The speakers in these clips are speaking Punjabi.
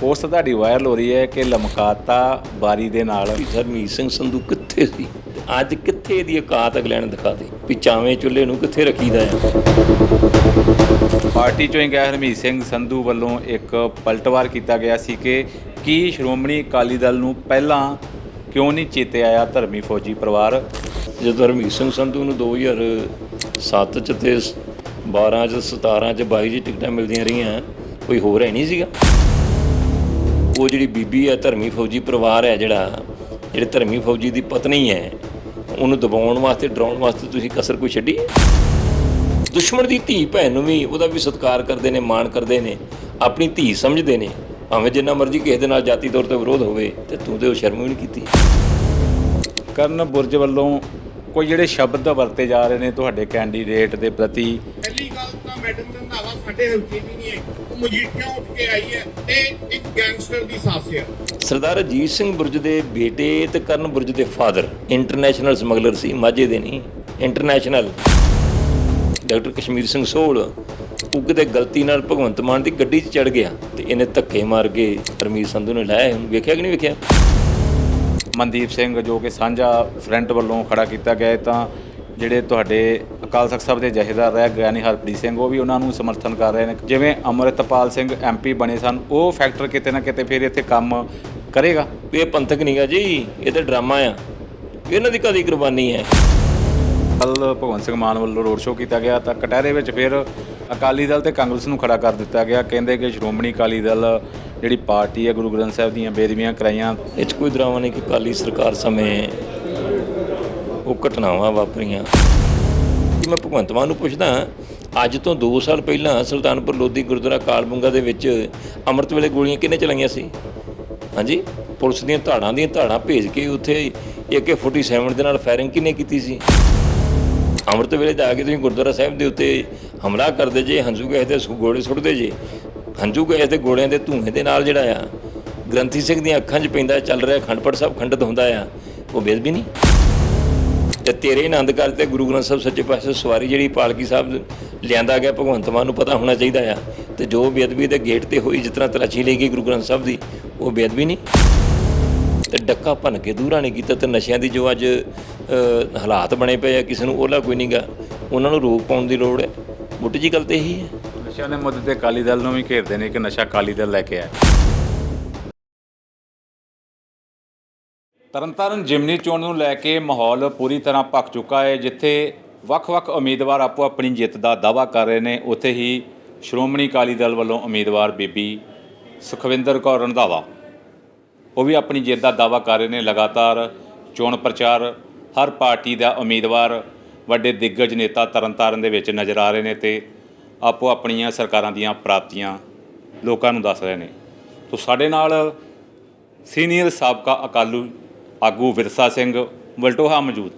ਪੋਸਟ ਤੁਹਾਡੀ ਵਾਇਰਲ ਹੋ ਰਹੀ ਹੈ ਕਿ ਲਮਕਾਤਾ ਬਾਰੀ ਦੇ ਨਾਲ ਵੀ ਹਰਮੀਤ ਸਿੰਘ ਸੰਧੂ ਕਿੱਥੇ ਸੀ? ਤੇ ਅੱਜ ਕਿੱਥੇ ਇਹਦੀ ਔਕਾਤ ਅਗਲੇ ਨੇ ਦਿਖਾ ਦੇ ਵੀ ਚਾਵੇਂ ਚੁੱਲ੍ਹੇ ਨੂੰ ਕਿੱਥੇ ਰੱਖੀਦਾ ਆ ਪਾਰਟੀ ਚੋਂ ਹੀ ਗਿਆ ਹਰਮੀਤ ਸਿੰਘ ਸੰਧੂ ਵੱਲੋਂ ਇੱਕ ਪਲਟਵਾਰ ਕੀਤਾ ਗਿਆ ਸੀ ਕਿ ਕੀ ਸ਼੍ਰੋਮਣੀ ਅਕਾਲੀ ਦਲ ਨੂੰ ਪਹਿਲਾਂ ਕਿਉਂ ਨਹੀਂ ਚੇਤੇ ਆਇਆ ਧਰਮੀ ਫੌਜੀ ਪਰਿਵਾਰ? ਜਦੋਂ ਹਰਮੀਤ ਸਿੰਘ ਸੰਧੂ ਨੂੰ 2007 ਚ ਤੇ 12 ਚ 17 ਚ 22 ਚ ਟਿਕਟਾਂ ਮਿਲਦੀਆਂ ਰਹੀਆਂ ਕੋਈ ਹੋਰ ਹੈ ਨਹੀਂ ਸੀਗਾ? ਉਹ ਜਿਹੜੀ ਬੀਬੀ ਹੈ ਧਰਮੀ ਫੌਜੀ ਪਰਿਵਾਰ ਹੈ ਜਿਹੜਾ ਜਿਹੜੇ ਧਰਮੀ ਫੌਜੀ ਦੀ ਪਤਨੀ ਹੈ ਉਹਨੂੰ ਦਬਾਉਣ ਵਾਸਤੇ ਡਰਾਉਣ ਵਾਸਤੇ ਤੁਸੀਂ ਕਸਰ ਕੋਈ ਛੱਡੀ? ਦੁਸ਼ਮਣ ਦੀ ਧੀ ਭੈਣ ਨੂੰ ਵੀ ਉਹਦਾ ਵੀ ਸਤਿਕਾਰ ਕਰਦੇ ਨੇ ਮਾਣ ਕਰਦੇ ਨੇ ਆਪਣੀ ਧੀ ਸਮਝਦੇ ਨੇ। ਭਾਵੇਂ ਜਿੰਨਾ ਮਰਜ਼ੀ ਕਿਸੇ ਦੇ ਨਾਲ ਜਾਤੀ ਤੌਰ ਤੇ ਵਿਰੋਧ ਹੋਵੇ ਤੇ ਤੂੰ ਤੇ ਉਹ ਸ਼ਰਮ ਵੀ ਨਹੀਂ ਕੀਤੀ। ਕਰਨ ਬੁਰਜ ਵੱਲੋਂ ਕੋਈ ਜਿਹੜੇ ਸ਼ਬਦ ਵਰਤੇ ਜਾ ਰਹੇ ਨੇ ਤੁਹਾਡੇ ਕੈਂਡੀਡੇਟ ਦੇ ਪ੍ਰਤੀ? ਪਹਿਲੀ ਗੱਲ ਤਾਂ ਮੈਡਮ ਸਾਡੇ ਹਲਕੇ ਦੀ ਨਹੀਂ ਹੈ ਉਹ ਮਜੀਠੀਆਂ ਉੱਠ ਕੇ ਆਈ ਹੈ ਤੇ ਇੱਕ ਗੈਂਗਸਟਰ ਦੀ ਸੱਸ ਹੈ। ਸਰਦਾਰ ਅਜੀਤ ਸਿੰਘ ਬੁਰਜ ਦੇ ਬੇਟੇ ਤੇ ਕਰਨ ਬੁਰਜ ਦੇ ਫਾਦਰ ਇੰਟਰਨੈਸ਼ਨਲ ਸਮਗਲਰ ਸੀ ਮਾਝੇ ਦੇ ਨਹੀਂ ਇੰਟਰਨੈਸ਼ਨਲ ਡਾਕਟਰ ਕਸ਼ਮੀਰ ਸਿੰਘ ਸੋਹਲ ਉਹ ਕਿਤੇ ਗਲਤੀ ਨਾਲ ਭਗਵੰਤ ਮਾਨ ਦੀ ਗੱਡੀ 'ਚ ਚੜ ਗਿਆ ਤੇ ਇਹਨੇ ਧੱਕੇ ਮਾਰ ਕੇ ਪਰਮੀਤ ਸੰਧੂ ਨੇ ਲਾਇਆ ਉਹਨੂੰ ਵੇਖਿਆ ਕਿ ਨਹੀਂ ਵੇਖਿਆ? ਮਨਦੀਪ ਸਿੰਘ ਜੋ ਕਿ ਸਾਂਝਾ ਫਰੰਟ ਵੱਲੋਂ ਖੜਾ ਕੀਤਾ ਗਿਆ ਹੈ ਤਾਂ ਜਿਹੜੇ ਤੁਹਾਡੇ ਅਕਾਲ ਤਖਤ ਸਾਹਿਬ ਦੇ ਜਥੇਦਾਰ ਰਹਿ ਗਿਆਨੀ ਹਰਪ੍ਰੀਤ ਸਿੰਘ ਉਹ ਵੀ ਉਹਨਾਂ ਨੂੰ ਸਮਰਥਨ ਕਰ ਰਹੇ ਨੇ। ਜਿਵੇਂ ਅਮਰਿਤਪਾਲ ਸਿੰਘ ਐਮਪੀ ਬਣੇ ਸਨ ਉਹ ਫੈਕਟਰ ਕਿਤੇ ਨਾ ਕਿਤੇ ਫਿਰ ਇੱਥੇ ਕੰਮ ਕਰੇਗਾ। ਇਹ ਪੰਥਕ ਨਹੀਂਗਾ ਜੀ ਇਹ ਤਾਂ ਡਰਾਮਾ ਆ। ਇਹਨਾਂ ਦੀ ਕਦੀ ਕੁਰਬਾਨੀ ਹੈ। ਕੱਲ ਭਗਵੰਤ ਸਿੰਘ ਮਾਨ ਵੱਲੋਂ ਰੋਡ ਸ਼ੋਅ ਕੀਤਾ ਗਿਆ ਤਾਂ ਕਟਹਿਰੇ ਵਿੱਚ ਫਿਰ ਅਕਾਲੀ ਦਲ ਤੇ ਕਾਂਗਰਸ ਨੂੰ ਖੜਾ ਕਰ ਦਿੱਤਾ ਗਿਆ। ਕਹਿੰਦੇ ਕਿ ਸ਼੍ਰੋਮਣੀ ਅਕਾਲੀ ਦਲ ਜਿਹੜੀ ਪਾਰਟੀ ਹੈ ਗੁਰੂ ਗ੍ਰੰਥ ਸਾਹਿਬ ਦੀਆਂ ਬੇਦਬੀਆਂ ਕਰਾਈਆਂ। ਇਹ 'ਚ ਕੋਈ ਡਰਾਮਾ ਨਹੀਂ ਕਿ ਕਾਲੀ ਸਰਕਾਰ ਸਮੇਂ ਉਹ ਘਟਨਾਵਾਂ ਵਾਪਰੀਆਂ। ਕਿ ਮੈਂ ਭਗਵੰਤ ਮਾਨ ਨੂੰ ਪੁੱਛਦਾ ਅੱਜ ਤੋਂ 2 ਸਾਲ ਪਹਿਲਾਂ ਸੁਲਤਾਨਪੁਰ ਲੋਧੀ ਗੁਰਦੁਆਰਾ ਕਾਲਬੁੰਗਾ ਦੇ ਵਿੱਚ ਅੰਮ੍ਰਿਤ ਵੇਲੇ ਗੋਲੀਆਂ ਕਿਹਨੇ ਚਲਾਈਆਂ ਸੀ? ਹਾਂਜੀ, ਪੁਲਿਸ ਦੀਆਂ ਧਾੜਾਂ ਦੀਆਂ ਧਾੜਾਂ ਭੇਜ ਕੇ ਉੱਥੇ AK47 ਦੇ ਨਾਲ ਫਾਇਰਿੰਗ ਕਿਹਨੇ ਕੀਤੀ ਸੀ? ਅੰਮ੍ਰਿਤ ਵੇਲੇ ਜਾ ਕੇ ਤੁਸੀਂ ਗੁਰਦੁਆਰਾ ਸਾਹਿਬ ਦੇ ਉੱਤੇ ਹਮਲਾ ਕਰਦੇ ਜੇ, ਹੰਝੂ ਗੈਸ ਦੇ ਗੋਲੇ ਸੁੱਟਦੇ ਜੇ, ਹੰਝੂ ਗੈਸ ਦੇ ਗੋਲਿਆਂ ਦੇ ਧੂਏ ਦੇ ਨਾਲ ਜਿਹੜਾ ਆ, ਗ੍ਰੰਥੀ ਸਿੰਘ ਦੀਆਂ ਅੱਖਾਂ 'ਚ ਪੈਂਦਾ, ਚੱਲ ਰਿਹਾ ਖੰਡਪੜ ਸਾਹਿਬ ਖੰਡਿਤ ਹੁੰਦਾ ਆ, ਉਹ ਬੇਦਬੀ ਨਹੀਂ? ਤੇ ਤੇਰੇ ਆਨੰਦ ਕਰ ਤੇ ਗੁਰੂ ਗ੍ਰੰਥ ਸਾਹਿਬ ਸੱਚੇ ਪਾਤਸ਼ਾਹ ਸਵਾਰੀ ਜਿਹੜੀ ਪਾਲਕੀ ਸਾਹਿਬ ਲਿਆਂਦਾ ਗਿਆ, ਭਗਵੰਤ ਮਾਨ ਨੂੰ ਪਤਾ ਹੋਣਾ ਚਾਹੀਦਾ ਆ। ਤੇ ਜੋ ਬੇਅਦਬੀ ਦੇ ਗੇਟ ਤੇ ਹੋਈ, ਜਿਸ ਤਰ੍ਹਾਂ ਤਲਾਸ਼ੀ ਲਈ ਗਈ ਗੁਰੂ ਗ੍ਰੰਥ ਸਾਹਿਬ ਦੀ, ਉਹ ਬੇਅਦਬੀ ਨਹੀਂ। ਤੇ ਡੱਕਾ ਭੰਨ ਕੇ ਦੂਰਾ ਨਹੀਂ ਕੀਤਾ ਤੇ ਨਸ਼ਿਆਂ ਦੀ ਜੋ ਅੱਜ ਹਾਲਾਤ ਬਣੇ ਪਏ ਆ, ਕਿਸੇ ਨੂੰ ਉਹਲਾ ਕੋਈ ਨਹੀਂਗਾ ਉਹਨਾਂ ਨੂੰ ਰੋਕ ਪਾਉਣ ਦੀ ਲੋੜ ਹੈ। ਮੁੱਢ ਜੀ ਗੱਲ ਤੇ ਇਹੀ ਹੈ। ਨਸ਼ਿਆਂ ਦੇ ਮੁੱਦੇ ਤੇ ਅਕਾਲੀ ਦਲ ਨੂੰ ਵੀ ਘੇਰਦੇ ਨੇ ਕਿ ਨਸ਼ਾ ਅਕਾਲੀ ਦਲ ਲੈ ਕੇ ਆਇਆ। ਤਰਨਤਾਰਨ ਜਿਮਨੀ ਚੋਣ ਨੂੰ ਲੈ ਕੇ ਮਾਹੌਲ ਪੂਰੀ ਤਰ੍ਹਾਂ ਭਖ ਚੁੱਕਾ ਹੈ, ਜਿੱਥੇ ਵੱਖ-ਵੱਖ ਉਮੀਦਵਾਰ ਆਪੋ ਆਪਣੀ ਜਿੱਤ ਦਾ ਦਾਅਵਾ ਕਰ ਰਹੇ ਨੇ। ਉੱਥੇ ਹੀ ਸ਼੍ਰੋਮਣੀ ਅਕਾਲੀ ਦਲ ਵੱਲੋਂ ਉਮੀਦਵਾਰ ਬੀਬੀ ਸੁਖਵਿੰਦਰ ਕੌਰ ਰੰਧਾਵਾ ਉਹ ਵੀ ਆਪਣੀ ਜਿੱਤ ਦਾ ਦਾਅਵਾ ਕਰ ਰਹੇ ਨੇ। ਲਗਾਤਾਰ ਚੋਣ ਪ੍ਰਚਾਰ ਹਰ ਪਾਰਟੀ ਦਾ ਉਮੀਦਵਾਰ, ਵੱਡੇ ਦਿੱਗਜ ਨੇਤਾ ਤਰਨਤਾਰਨ ਦੇ ਵਿੱਚ ਨਜ਼ਰ ਆ ਰਹੇ ਨੇ ਤੇ ਆਪੋ ਆਪਣੀਆਂ ਸਰਕਾਰਾਂ ਦੀਆਂ ਪ੍ਰਾਪਤੀਆਂ ਲੋਕਾਂ ਨੂੰ ਦੱਸ ਰਹੇ ਨੇ। ਤੋ ਸਾਡੇ ਨਾਲ ਸੀਨੀਅਰ ਸਾਬਕਾ ਅਕਾਲੂ ਆਗੂ ਵਿਰਸਾ ਸਿੰਘ ਵਲਟੋਹਾ ਮੌਜੂਦ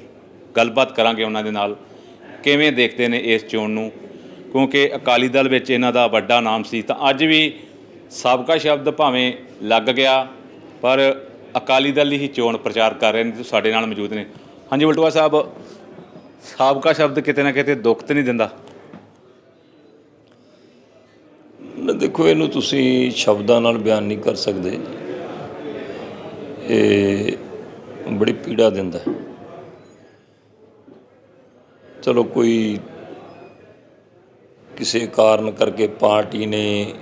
ਗੱਲਬਾਤ ਕਰਾਂਗੇ ਉਹਨਾਂ ਦੇ ਨਾਲ। ਕਿਵੇਂ ਦੇਖਦੇ ਨੇ ਇਸ ਚੋਣ ਨੂੰ? ਕਿਉਂਕਿ ਅਕਾਲੀ ਦਲ ਵਿੱਚ ਇਹਨਾਂ ਦਾ ਵੱਡਾ ਨਾਮ ਸੀ, ਤਾਂ ਅੱਜ ਵੀ ਸਾਬਕਾ ਸ਼ਬਦ ਭਾਵੇਂ ਲੱਗ ਗਿਆ, ਪਰ ਅਕਾਲੀ ਦਲ ਹੀ ਚੋਣ ਪ੍ਰਚਾਰ ਕਰ ਰਹੇ ਨੇ, ਜੋ ਸਾਡੇ ਨਾਲ ਮੌਜੂਦ ਨੇ। ਹਾਂਜੀ ਵਲਟੋਹਾ ਸਾਹਿਬ, ਸਾਬਕਾ ਸ਼ਬਦ ਕਿਤੇ ਨਾ ਕਿਤੇ ਦੁੱਖ ਤੇ ਨਹੀਂ ਦਿੰਦਾ? ਦੇਖੋ, ਇਹਨੂੰ ਤੁਸੀਂ ਸ਼ਬਦਾਂ ਨਾਲ ਬਿਆਨ ਨਹੀਂ ਕਰ ਸਕਦੇ। ਇਹ ਬੜੀ ਪੀੜਾ ਦਿੰਦਾ ਹੈ। ਚਲੋ ਕੋਈ ਕਿਸੇ ਕਾਰਨ ਕਰਕੇ ਪਾਰਟੀ ਨੇ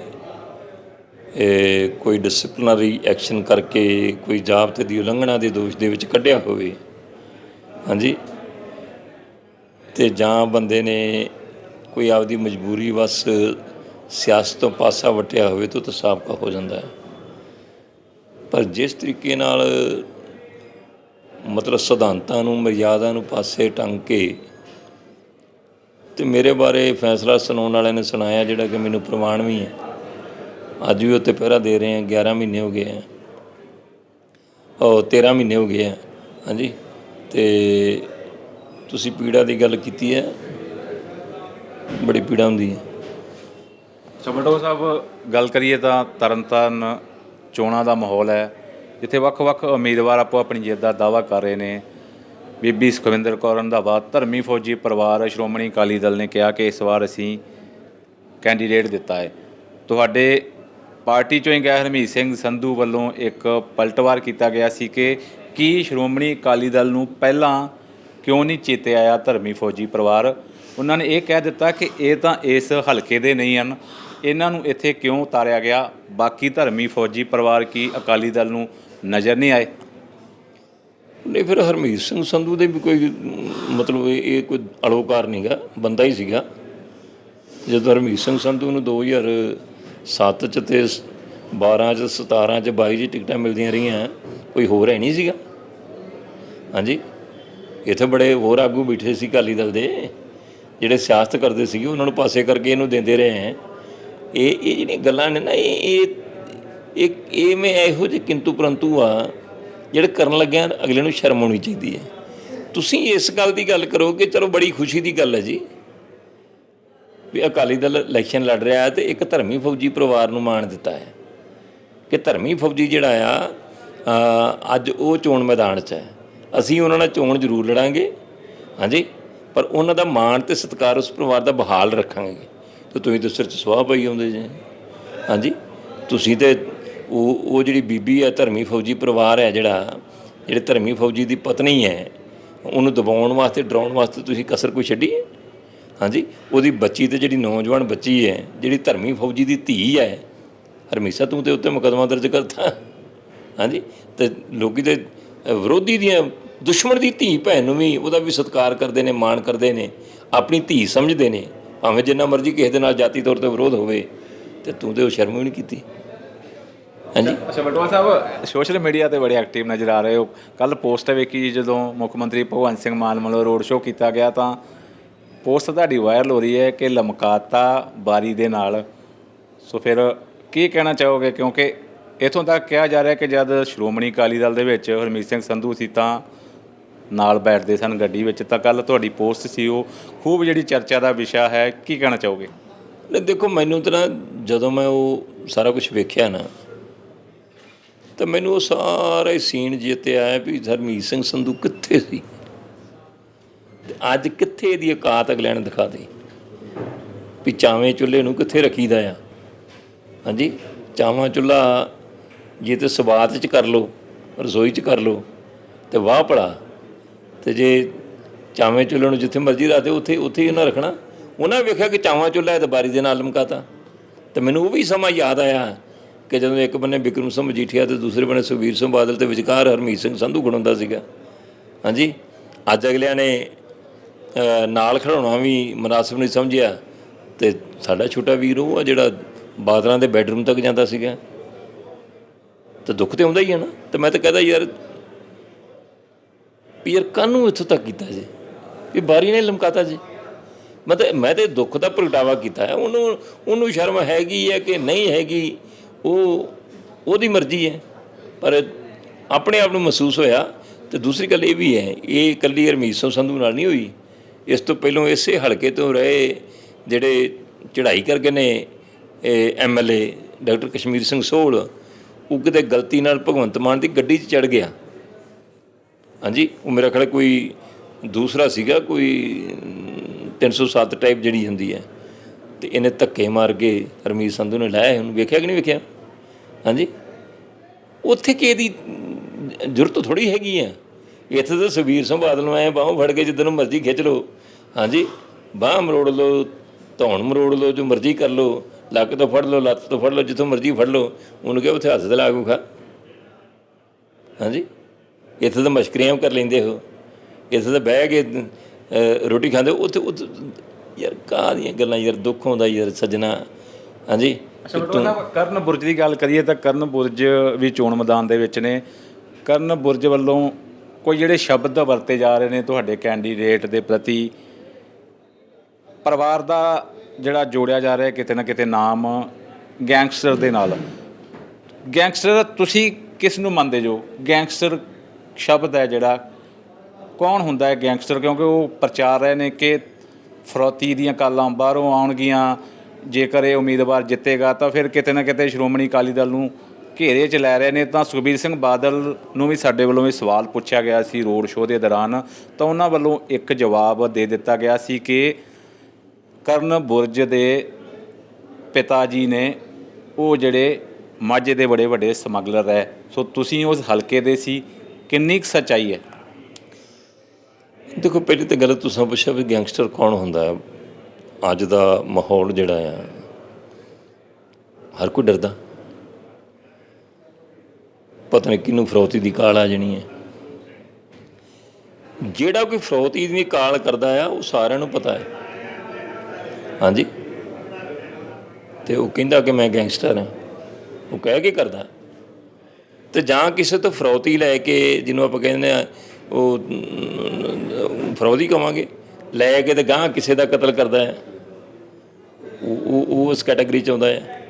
ਕੋਈ ਡਿਸਪਲਿਨਰੀ ਐਕਸ਼ਨ ਕਰਕੇ ਕੋਈ ਜ਼ਾਬਤੇ ਦੀ ਉਲੰਘਣਾ ਦੇ ਦੋਸ਼ ਦੇ ਵਿੱਚ ਕੱਢਿਆ ਹੋਵੇ, ਹਾਂਜੀ ਤੇ ਜਾਂ ਬੰਦੇ ਨੇ ਕੋਈ ਆਪਦੀ ਮਜਬੂਰੀ ਵਸ ਸਿਆਸਤ ਤੋਂ ਪਾਸਾ ਵਟਿਆ ਹੋਵੇ ਤਾਂ ਤਾਂ ਸਾਬਕਾ ਹੋ ਜਾਂਦਾ ਹੈ ਪਰ ਜਿਸ ਤਰੀਕੇ ਨਾਲ ਮਤਲਬ ਸਿਧਾਂਤਾਂ ਨੂੰ, ਮਰਿਆਦਾ ਨੂੰ ਪਾਸੇ ਟੰਗ ਕੇ ਤੇ ਮੇਰੇ ਬਾਰੇ ਫੈਸਲਾ ਸੁਣਾਉਣ ਵਾਲਿਆਂ ਨੇ ਸੁਣਾਇਆ ਜਿਹੜਾ ਕਿ ਮੈਨੂੰ ਪ੍ਰਮਾਣ ਵੀ ਹੈ। ਅੱਜ ਵੀ ਉੱਤੇ ਪਹਿਰਾ ਦੇ ਰਹੇ ਆ 11 ਮਹੀਨੇ ਹੋ ਗਏ ਆ। ਉਹ 13 ਮਹੀਨੇ ਹੋ ਗਏ ਆ, ਹਾਂਜੀ। ਤੇ ਤੁਸੀਂ ਪੀੜਾ ਦੀ ਗੱਲ ਕੀਤੀ ਹੈ। ਬੜੀ ਪੀੜਾ ਹੁੰਦੀ ਹੈ। ਚਮਟੋ ਸਾਹਿਬ, ਗੱਲ ਕਰੀਏ ਤਾਂ ਤਰਨਤਾਰਨ ਚੋਣਾਂ ਦਾ ਮਾਹੌਲ ਹੈ। ਜਿੱਥੇ ਵੱਖ-ਵੱਖ ਉਮੀਦਵਾਰ ਆਪੋ ਆਪਣੀ ਜਿੱਤ ਦਾ ਦਾਅਵਾ ਕਰ ਰਹੇ ਨੇ। ਬੀਬੀ ਸੁਖਵਿੰਦਰ ਕੌਰ ਰੰਧਾਵਾ ਧਰਮੀ ਫੌਜੀ ਪਰਿਵਾਰ ਸ਼੍ਰੋਮਣੀ ਅਕਾਲੀ ਦਲ ਨੇ ਕਿਹਾ ਕਿ ਇਸ ਵਾਰ ਅਸੀਂ ਕੈਂਡੀਡੇਟ ਦਿੱਤਾ ਹੈ। ਤੁਹਾਡੇ ਪਾਰਟੀ ਚੋਂ ਹੀ ਗਏ ਹਰਮੀਤ ਸਿੰਘ ਸੰਧੂ ਵੱਲੋਂ ਇੱਕ ਪਲਟਵਾਰ ਕੀਤਾ ਗਿਆ ਸੀ ਕਿ ਕੀ ਸ਼੍ਰੋਮਣੀ ਅਕਾਲੀ ਦਲ ਨੂੰ ਪਹਿਲਾਂ ਕਿਉਂ ਨਹੀਂ ਚੇਤੇ ਆਇਆ ਧਰਮੀ ਫੌਜੀ ਪਰਿਵਾਰ? ਉਹਨਾਂ ਨੇ ਇਹ ਕਹਿ ਦਿੱਤਾ ਕਿ ਇਹ ਤਾਂ ਇਸ ਹਲਕੇ ਦੇ ਨਹੀਂ ਹਨ। ਇਹਨਾਂ ਨੂੰ ਇੱਥੇ ਕਿਉਂ ਉਤਾਰਿਆ ਗਿਆ? ਬਾਕੀ ਧਰਮੀ ਫੌਜੀ ਪਰਿਵਾਰ ਕੀ ਅਕਾਲੀ ਦਲ ਨੂੰ ਨਜ਼ਰ ਨਹੀਂ ਆਏ। ਨਹੀਂ, ਫਿਰ ਹਰਮੀਤ ਸਿੰਘ ਸੰਧੂ ਦੇ ਵੀ ਕੋਈ, ਮਤਲਬ ਇਹ ਕੋਈ ਅਲੋਕਾਰ ਨਹੀਂਗਾ ਬੰਦਾ ਹੀ ਸੀਗਾ। ਜਦੋਂ ਹਰਮੀਤ ਸਿੰਘ ਸੰਧੂ ਨੂੰ 2007 ਚ ਤੇ 12 ਚ 17 ਚ 22 ਚ ਟਿਕਟਾਂ ਮਿਲਦੀਆਂ ਰਹੀਆਂ, ਕੋਈ ਹੋਰ ਹੈ ਨਹੀਂ ਸੀਗਾ। ਹਾਂਜੀ? ਇੱਥੇ ਬੜੇ ਹੋਰ ਆਗੂ ਬੈਠੇ ਸੀ ਅਕਾਲੀ ਦਲ ਦੇ, ਜਿਹੜੇ ਸਿਆਸਤ ਕਰਦੇ ਸੀਗੇ, ਉਹਨਾਂ ਨੂੰ ਪਾਸੇ ਕਰਕੇ ਇਹਨੂੰ ਦਿੰਦੇ ਰਹੇ ਹੈ। ਇਹ ਇਹ ਜਿਹੜੀਆਂ ਗੱਲਾਂ ਨੇ ਨਾ ਇਹ ਇਹ ਇਹ ਮੈਂ ਇਹੋ ਜਿਹੇ ਕਿੰਤੂ ਪਰੰਤੂ ਆ, ਜਿਹੜੇ ਕਰਨ ਲੱਗਿਆ ਅਗਲੇ ਨੂੰ ਸ਼ਰਮ ਆਉਣੀ ਚਾਹੀਦੀ ਹੈ। ਤੁਸੀਂ ਇਸ ਗੱਲ ਦੀ ਗੱਲ ਕਰੋ ਕਿ ਚਲੋ ਬੜੀ ਖੁਸ਼ੀ ਦੀ ਗੱਲ ਹੈ ਜੀ, ਵੀ ਅਕਾਲੀ ਦਲ ਇਲੈਕਸ਼ਨ ਲੜ ਰਿਹਾ ਹੈ ਤੇ ਇੱਕ ਧਰਮੀ ਫੌਜੀ ਪਰਿਵਾਰ ਨੂੰ ਮਾਣ ਦਿੱਤਾ ਹੈ। ਕਿ ਧਰਮੀ ਫੌਜੀ ਜਿਹੜਾ ਆ ਅੱਜ ਉਹ ਚੋਣ ਮੈਦਾਨ 'ਚ ਹੈ। ਅਸੀਂ ਉਹਨਾਂ ਨਾਲ ਚੋਣ ਜ਼ਰੂਰ ਲੜਾਂਗੇ, ਹਾਂਜੀ, ਪਰ ਉਹਨਾਂ ਦਾ ਮਾਣ ਤੇ ਸਤਿਕਾਰ ਉਸ ਪਰਿਵਾਰ ਦਾ ਬਹਾਲ ਰੱਖਾਂਗੇ। ਤੇ ਤੁਸੀਂ ਤਾਂ ਸਿਰ 'ਚ ਸਵਾਹ ਪਈ ਆਉਂਦੇ ਜੇ, ਹਾਂਜੀ, ਤੁਸੀਂ ਤੇ ਉਹ ਉਹ ਜਿਹੜੀ ਬੀਬੀ ਹੈ ਧਰਮੀ ਫੌਜੀ ਪਰਿਵਾਰ ਹੈ ਜਿਹੜਾ, ਜਿਹੜੇ ਧਰਮੀ ਫੌਜੀ ਦੀ ਪਤਨੀ ਹੈ, ਉਹਨੂੰ ਦਬਾਉਣ ਵਾਸਤੇ, ਡਰਾਉਣ ਵਾਸਤੇ ਤੁਸੀਂ ਕਸਰ ਕੋਈ ਛੱਡੀ ਹੈ? ਹਾਂਜੀ, ਉਹਦੀ ਬੱਚੀ ਤੇ ਜਿਹੜੀ ਨੌਜਵਾਨ ਬੱਚੀ ਹੈ, ਜਿਹੜੀ ਧਰਮੀ ਫੌਜੀ ਦੀ ਧੀ ਹੈ, ਹਰਮੀਸਾ ਤੂੰ ਤੇ ਉੱਤੇ ਮੁਕਦਮਾ ਦਰਜ ਕਰਤਾ। ਹਾਂਜੀ, ਤੇ ਲੋਕੀ ਤੇ ਵਿਰੋਧੀ ਦੀਆਂ ਦੁਸ਼ਮਣ ਦੀ ਧੀ ਭੈਣ ਨੂੰ ਵੀ ਉਹਦਾ ਵੀ ਸਤਿਕਾਰ ਕਰਦੇ ਨੇ, ਮਾਣ ਕਰਦੇ ਨੇ, ਆਪਣੀ ਧੀ ਸਮਝਦੇ ਨੇ, ਭਾਵੇਂ ਜਿੰਨਾ ਮਰਜ਼ੀ ਕਿਸੇ ਦੇ ਨਾਲ ਜਾਤੀ ਤੌਰ ਤੇ ਵਿਰੋਧ ਹੋਵੇ, ਤੇ ਤੂੰ ਤੇ ਉਹ ਸ਼ਰਮ ਵੀ ਨਹੀਂ ਕੀਤੀ। ਹਾਂਜੀ। ਅੱਛਾ ਬਟਵਾ ਸਾਹਿਬ ਸੋਸ਼ਲ ਮੀਡੀਆ ਤੇ ਬੜੇ ਐਕਟਿਵ ਨਜ਼ਰ ਆ ਰਹੇ ਹੋ। ਕੱਲ ਪੋਸਟ ਵੇਖੀ ਜਦੋਂ ਮੁੱਖ ਮੰਤਰੀ ਭਗਵੰਤ ਸਿੰਘ ਮਾਨ ਵੱਲੋਂ ਰੋਡ ਸ਼ੋਅ ਕੀਤਾ ਗਿਆ ਤਾਂ ਪੋਸਟ ਤੁਹਾਡੀ ਵਾਇਰਲ ਹੋ ਰਹੀ ਹੈ ਕਿ ਲਮਕਾਤਾ ਬਾਰੀ ਦੇ ਨਾਲ। ਸੋ ਫਿਰ ਕੀ ਕਹਿਣਾ ਚਾਹੋਗੇ? ਕਿਉਂਕਿ ਇਥੋਂ ਤੱਕ ਕਿਹਾ ਜਾ ਰਿਹਾ ਕਿ ਜਦ ਸ਼੍ਰੋਮਣੀ ਅਕਾਲੀ ਦਲ ਦੇ ਵਿੱਚ ਹਰਮੀਤ ਸਿੰਘ ਸੰਧੂ ਸੀ ਤਾਂ ਨਾਲ ਬੈਠਦੇ ਸਨ ਗੱਡੀ ਵਿੱਚ। ਤਾਂ ਕੱਲ ਤੁਹਾਡੀ ਪੋਸਟ ਸੀ ਉਹ ਖੂਬ ਜਿਹੜੀ ਚਰਚਾ ਦਾ ਵਿਸ਼ਾ ਹੈ ਕੀ ਕਹਿਣਾ ਚਾਹੋਗੇ? ਨਹੀਂ ਦੇਖੋ ਮੈਨੂੰ ਤਾਂ ਜਦੋਂ ਮੈਂ ਉਹ ਸਾਰਾ ਕੁਝ ਵੇਖਿਆ ਨਾ ਤਾਂ ਮੈਨੂੰ ਉਹ ਸਾਰਾ ਹੀ ਸੀਨ ਜਿੱਤੇ ਆਇਆ ਵੀ ਹਰਮੀਤ ਸਿੰਘ ਸੰਧੂ ਕਿੱਥੇ ਸੀ? ਤੇ ਅੱਜ ਕਿੱਥੇ ਇਹਦੀ ਔਕਾਤ ਅਗਲਿਆਂ ਨੇ ਦਿਖਾ ਦੇ ਵੀ ਚਾਵੇਂ ਚੁੱਲ੍ਹੇ ਨੂੰ ਕਿੱਥੇ ਰੱਖੀਦਾ ਆ? ਹਾਂਜੀ, ਚਾਵਾਂ ਚੁੱਲ੍ਹਾ ਜੇ ਤੇ ਸਵਾਤ ਚ ਕਰ ਲੋ ਰਸੋਈ ਚ ਕਰ ਲੋ ਤੇ ਵਾਹ ਪੜਾ ਤੇ ਜੇ ਚਾਵੇਂ ਚੁੱਲ੍ਹੇ ਨੂੰ ਜਿੱਥੇ ਮਰਜ਼ੀ ਰੱਖ ਦੇ ਉੱਥੇ ਉੱਥੇ ਹੀ ਉਹਨਾਂ ਰੱਖਣਾ। ਉਹਨਾਂ ਵੇਖਿਆ ਕਿ ਚਾਵਾਂ ਚੁੱਲ੍ਹਾ ਹੈ ਤੇ ਬਾਰੀ ਦੇ ਨਾਲ ਲਮਕਾਤਾ। ਤੇ ਮੈਨੂੰ ਉਹ ਵੀ ਸਮਾਂ ਯਾਦ ਆਇਆ। ਕਿ ਜਦੋਂ ਇੱਕ ਬੰਨੇ ਬਿਕਰਮ ਸਿੰਘ ਮਜੀਠੀਆ ਤੇ ਦੂਸਰੇ ਬੰਨੇ ਸੁਖਬੀਰ ਸਿੰਘ ਬਾਦਲ ਤੇ ਵਿਚਕਾਰ ਹਰਮੀਤ ਸਿੰਘ ਸੰਧੂ ਖੜਾਉਂਦਾ ਸੀਗਾ। ਹਾਂਜੀ? ਅੱਜ ਅਗਲਿਆਂ ਨੇ ਨਾਲ ਖੜਾਉਣਾ ਵੀ ਮناسب ਨਹੀਂ ਸਮਝਿਆ ਤੇ ਸਾਡਾ ਛੋਟਾ ਵੀਰ ਉਹ ਆ ਜਿਹੜਾ ਬਾਦਲਾਂ ਦੇ ਬੈਡਰੂਮ ਤੱਕ ਜਾਂਦਾ ਸੀਗਾ। ਤੇ ਦੁੱਖ ਤੇ ਹੁੰਦਾ ਹੀ ਹੈ ਨਾ। ਤੇ ਮੈਂ ਤਾਂ ਕਹਦਾ ਯਾਰ ਪੀਰ ਕਾਨੂੰ ਇੱਥੋਂ ਤੱਕ ਕੀਤਾ ਜੀ? ਵੀ ਬਾਰੀ ਨੇ ਲਮਕਾਤਾ ਜੀ। ਮੈਂ ਤਾਂ, ਮੈਂ ਤੇ ਦੁੱਖ ਦਾ ਪ੍ਰਗਟਾਵਾ ਕੀਤਾ ਹੈ। ਉਹਨੂੰ ਉਹਨੂੰ ਸ਼ਰਮ ਹੈਗੀ ਹੈ ਕਿ ਨਹੀਂ ਹੈਗੀ? ਉਹ ਉਹਦੀ ਮਰਜ਼ੀ ਹੈ। ਪਰ ਆਪਣੇ ਆਪ ਨੂੰ ਮਹਿਸੂਸ ਹੋਇਆ ਤੇ ਦੂਸਰੀ ਗੱਲ ਇਹ ਵੀ ਹੈ ਇਹ ਇਕੱਲੀ ਹਰਮੀਤ ਸਿੰਘ ਸੰਧੂ ਨਾਲ ਨਹੀਂ ਹੋਈ। ਇਸ ਤੋਂ ਪਹਿਲਾਂ ਇਸੇ ਹਲਕੇ ਤੋਂ ਰਹੇ ਜਿਹੜੇ ਚੜ੍ਹਾਈ ਕਰਕੇ ਨੇ ਐਮਐਲਏ ਡਾਕਟਰ ਕਸ਼ਮੀਰ ਸਿੰਘ ਸੋਹਲ ਉਹ ਕਿਤੇ ਗਲਤੀ ਨਾਲ ਭਗਵੰਤ ਮਾਨ ਦੀ ਗੱਡੀ 'ਚ ਚੜ ਗਿਆ। ਹਾਂਜੀ ਉਹ ਮੇਰਾ ਖਿਆਲ ਕੋਈ ਦੂਸਰਾ ਸੀਗਾ ਕੋਈ ਅਮ, 307 ਟਾਈਪ ਜਿਹੜੀ ਹੁੰਦੀ ਹੈ। ਤੇ ਇਹਨੇ ਧੱਕੇ ਮਾਰ ਕੇ ਹਰਮੀਤ ਸੰਧੂ ਨੇ ਲਾਇਆ ਉਹਨੂੰ ਵੇਖਿਆ ਕਿ ਨਹੀਂ ਵੇਖਿਆ? ਹਾਂਜੀ? ਉੱਥੇ ਕਿ ਇਹਦੀ ਜ਼ਰੂਰਤ ਥੋੜੀ ਹੈਗੀ ਆ? ਇੱਥੇ ਤਾਂ ਸੁਬੀਰ ਸਿੰਘ ਬਾਦਲ ਨੂੰ ਐ ਬਾਹੋਂ ਫੜ ਕੇ ਜਿੱਦਨ ਨੂੰ ਮਰਜ਼ੀ ਖਿੱਚ ਲਓ। ਹਾਂਜੀ? ਬਾਹ ਮਰੋੜ ਲਓ, ਧੌਣ ਮਰੋੜ ਲਓ, ਜੋ ਮਰਜ਼ੀ ਕਰ ਲਓ, ਲੱਕ ਤੋਂ ਫੜ ਲਓ, ਲੱਤ ਤੋਂ ਫੜ ਲਓ, ਜਿੱਥੋਂ ਮਰਜ਼ੀ ਫੜ ਲਓ, ਉਹਨੂੰ ਕਿਹਾ ਉੱਥੇ ਹੱਥ ਤੇ ਲਾਗੂ ਖਾ। ਹਾਂਜੀ? ਇੱਥੇ ਤਾਂ ਮਸ਼ਕਰੀਆਂ ਕਰ ਲੈਂਦੇ ਹੋ ਇੱਥੇ ਤਾਂ ਬਹਿ ਕੇ ਰੋਟੀ ਖਾਂਦੇ, ਉੱਥੇ ਉੱਥੇ ਯਾਰ ਕਾਹਦੀਆਂ ਗੱਲਾਂ, ਯਾਰ ਦੁੱਖ ਹੁੰਦਾ ਯਾਰ ਸੱਜਣਾ। ਹਾਂਜੀ? ਅੱਛਾ ਕਰਨ ਬੁਰਜ ਦੀ ਗੱਲ ਕਰੀਏ ਤਾਂ ਕਰਨ ਬੁਰਜ ਵੀ ਚੋਣ ਮੈਦਾਨ ਦੇ ਵਿੱਚ ਨੇ। ਕਰਨ ਬੁਰਜ ਵੱਲੋਂ ਕੋਈ ਜਿਹੜੇ ਸ਼ਬਦ ਵਰਤੇ ਜਾ ਰਹੇ ਨੇ ਤੁਹਾਡੇ ਕੈਂਡੀਡੇਟ ਦੇ ਪ੍ਰਤੀ? ਪਰਿਵਾਰ ਦਾ ਜਿਹੜਾ ਜੋੜਿਆ ਜਾ ਰਿਹਾ, ਕਿਤੇ ਨਾ ਕਿਤੇ ਨਾਮ ਗੈਂਗਸਟਰ ਦੇ ਨਾਲ। ਗੈਂਗਸਟਰ, ਤੁਸੀਂ ਕਿਸ ਨੂੰ ਮੰਨਦੇ ਜੋ? ਗੈਂਗਸਟਰ ਸ਼ਬਦ ਹੈ ਜਿਹੜਾ। ਕੌਣ ਹੁੰਦਾ ਹੈ ਗੈਂਗਸਟਰ? ਕਿਉਂਕਿ ਉਹ ਪ੍ਰਚਾਰ ਰਹੇ ਨੇ ਕਿ ਫਰੋਤੀ ਦੀਆਂ ਕਾਲਾਂ ਬਾਹਰੋਂ ਆਉਣਗੀਆਂ ਜੇਕਰ ਇਹ ਉਮੀਦਵਾਰ ਜਿੱਤੇਗਾ ਤਾਂ ਫਿਰ ਕਿਤੇ ਨਾ ਕਿਤੇ ਸ਼੍ਰੋਮਣੀ ਅਕਾਲੀ ਦਲ ਨੂੰ ਘੇਰੇ 'ਚ ਲੈ ਰਹੇ ਨੇ। ਤਾਂ ਸੁਖਬੀਰ ਸਿੰਘ ਬਾਦਲ ਨੂੰ ਵੀ ਸਾਡੇ ਵੱਲੋਂ ਇਹ ਸਵਾਲ ਪੁੱਛਿਆ ਗਿਆ ਸੀ ਰੋਡ ਸ਼ੋਅ ਦੇ ਦੌਰਾਨ। ਤਾਂ ਉਹਨਾਂ ਵੱਲੋਂ ਇੱਕ ਜਵਾਬ ਦੇ ਦਿੱਤਾ ਗਿਆ ਸੀ ਕਿ ਕਰਨ ਬੁਰਜ ਦੇ ਪਿਤਾ ਜੀ ਨੇ ਉਹ ਜਿਹੜੇ ਮਾਝੇ ਦੇ ਬੜੇ ਵੱਡੇ ਸਮਗਲਰ ਹੈ। ਸੋ ਤੁਸੀਂ ਉਸ ਹਲਕੇ ਦੇ ਸੀ। ਕਿੰਨੀ ਕੁ ਸੱਚਾਈ ਹੈ? ਦੇਖੋ, ਪਹਿਲੀ ਤਾਂ ਗੱਲ ਤੁਸੀਂ ਪੁੱਛਿਆ ਵੀ ਗੈਂਗਸਟਰ ਕੌਣ ਹੁੰਦਾ ਹੈ। ਅੱਜ ਦਾ ਮਾਹੌਲ ਜਿਹੜਾ ਆ ਹਰ ਕੋਈ ਡਰਦਾ। ਪਤਾ ਨਹੀਂ ਕਿਹਨੂੰ ਫਰੋਤੀ ਦੀ ਕਾਲ ਆ ਜਾਣੀ ਹੈ। ਜਿਹੜਾ ਕੋਈ ਫਰੋਤੀ ਦੀ ਕਾਲ ਕਰਦਾ ਆ ਉਹ ਸਾਰਿਆਂ ਨੂੰ ਪਤਾ ਹੈ। ਹਾਂਜੀ? ਤੇ ਉਹ ਕਹਿੰਦਾ ਕਿ ਮੈਂ ਗੈਂਗਸਟਰ ਹਾਂ। ਉਹ ਕਹਿ ਕੇ ਕਰਦਾ। ਤੇ ਜਾਂ ਕਿਸੇ ਤੋਂ ਫਰੋਤੀ ਲੈ ਕੇ ਜਿਹਨੂੰ ਆਪਾਂ ਕਹਿੰਦੇ ਆ ਉਹ ਅਮ, ਕਵਾਂਗੇ ਲੈ ਕੇ ਤੇ ਗਾਂ ਕਿਸੇ ਦਾ ਕਤਲ ਕਰਦਾ ਹੈ। ਉਹ ਉਹ- ਉਹ ਉਸ ਕੈਟਾਗਰੀ ਚ ਆਉਂਦਾ ਹੈ।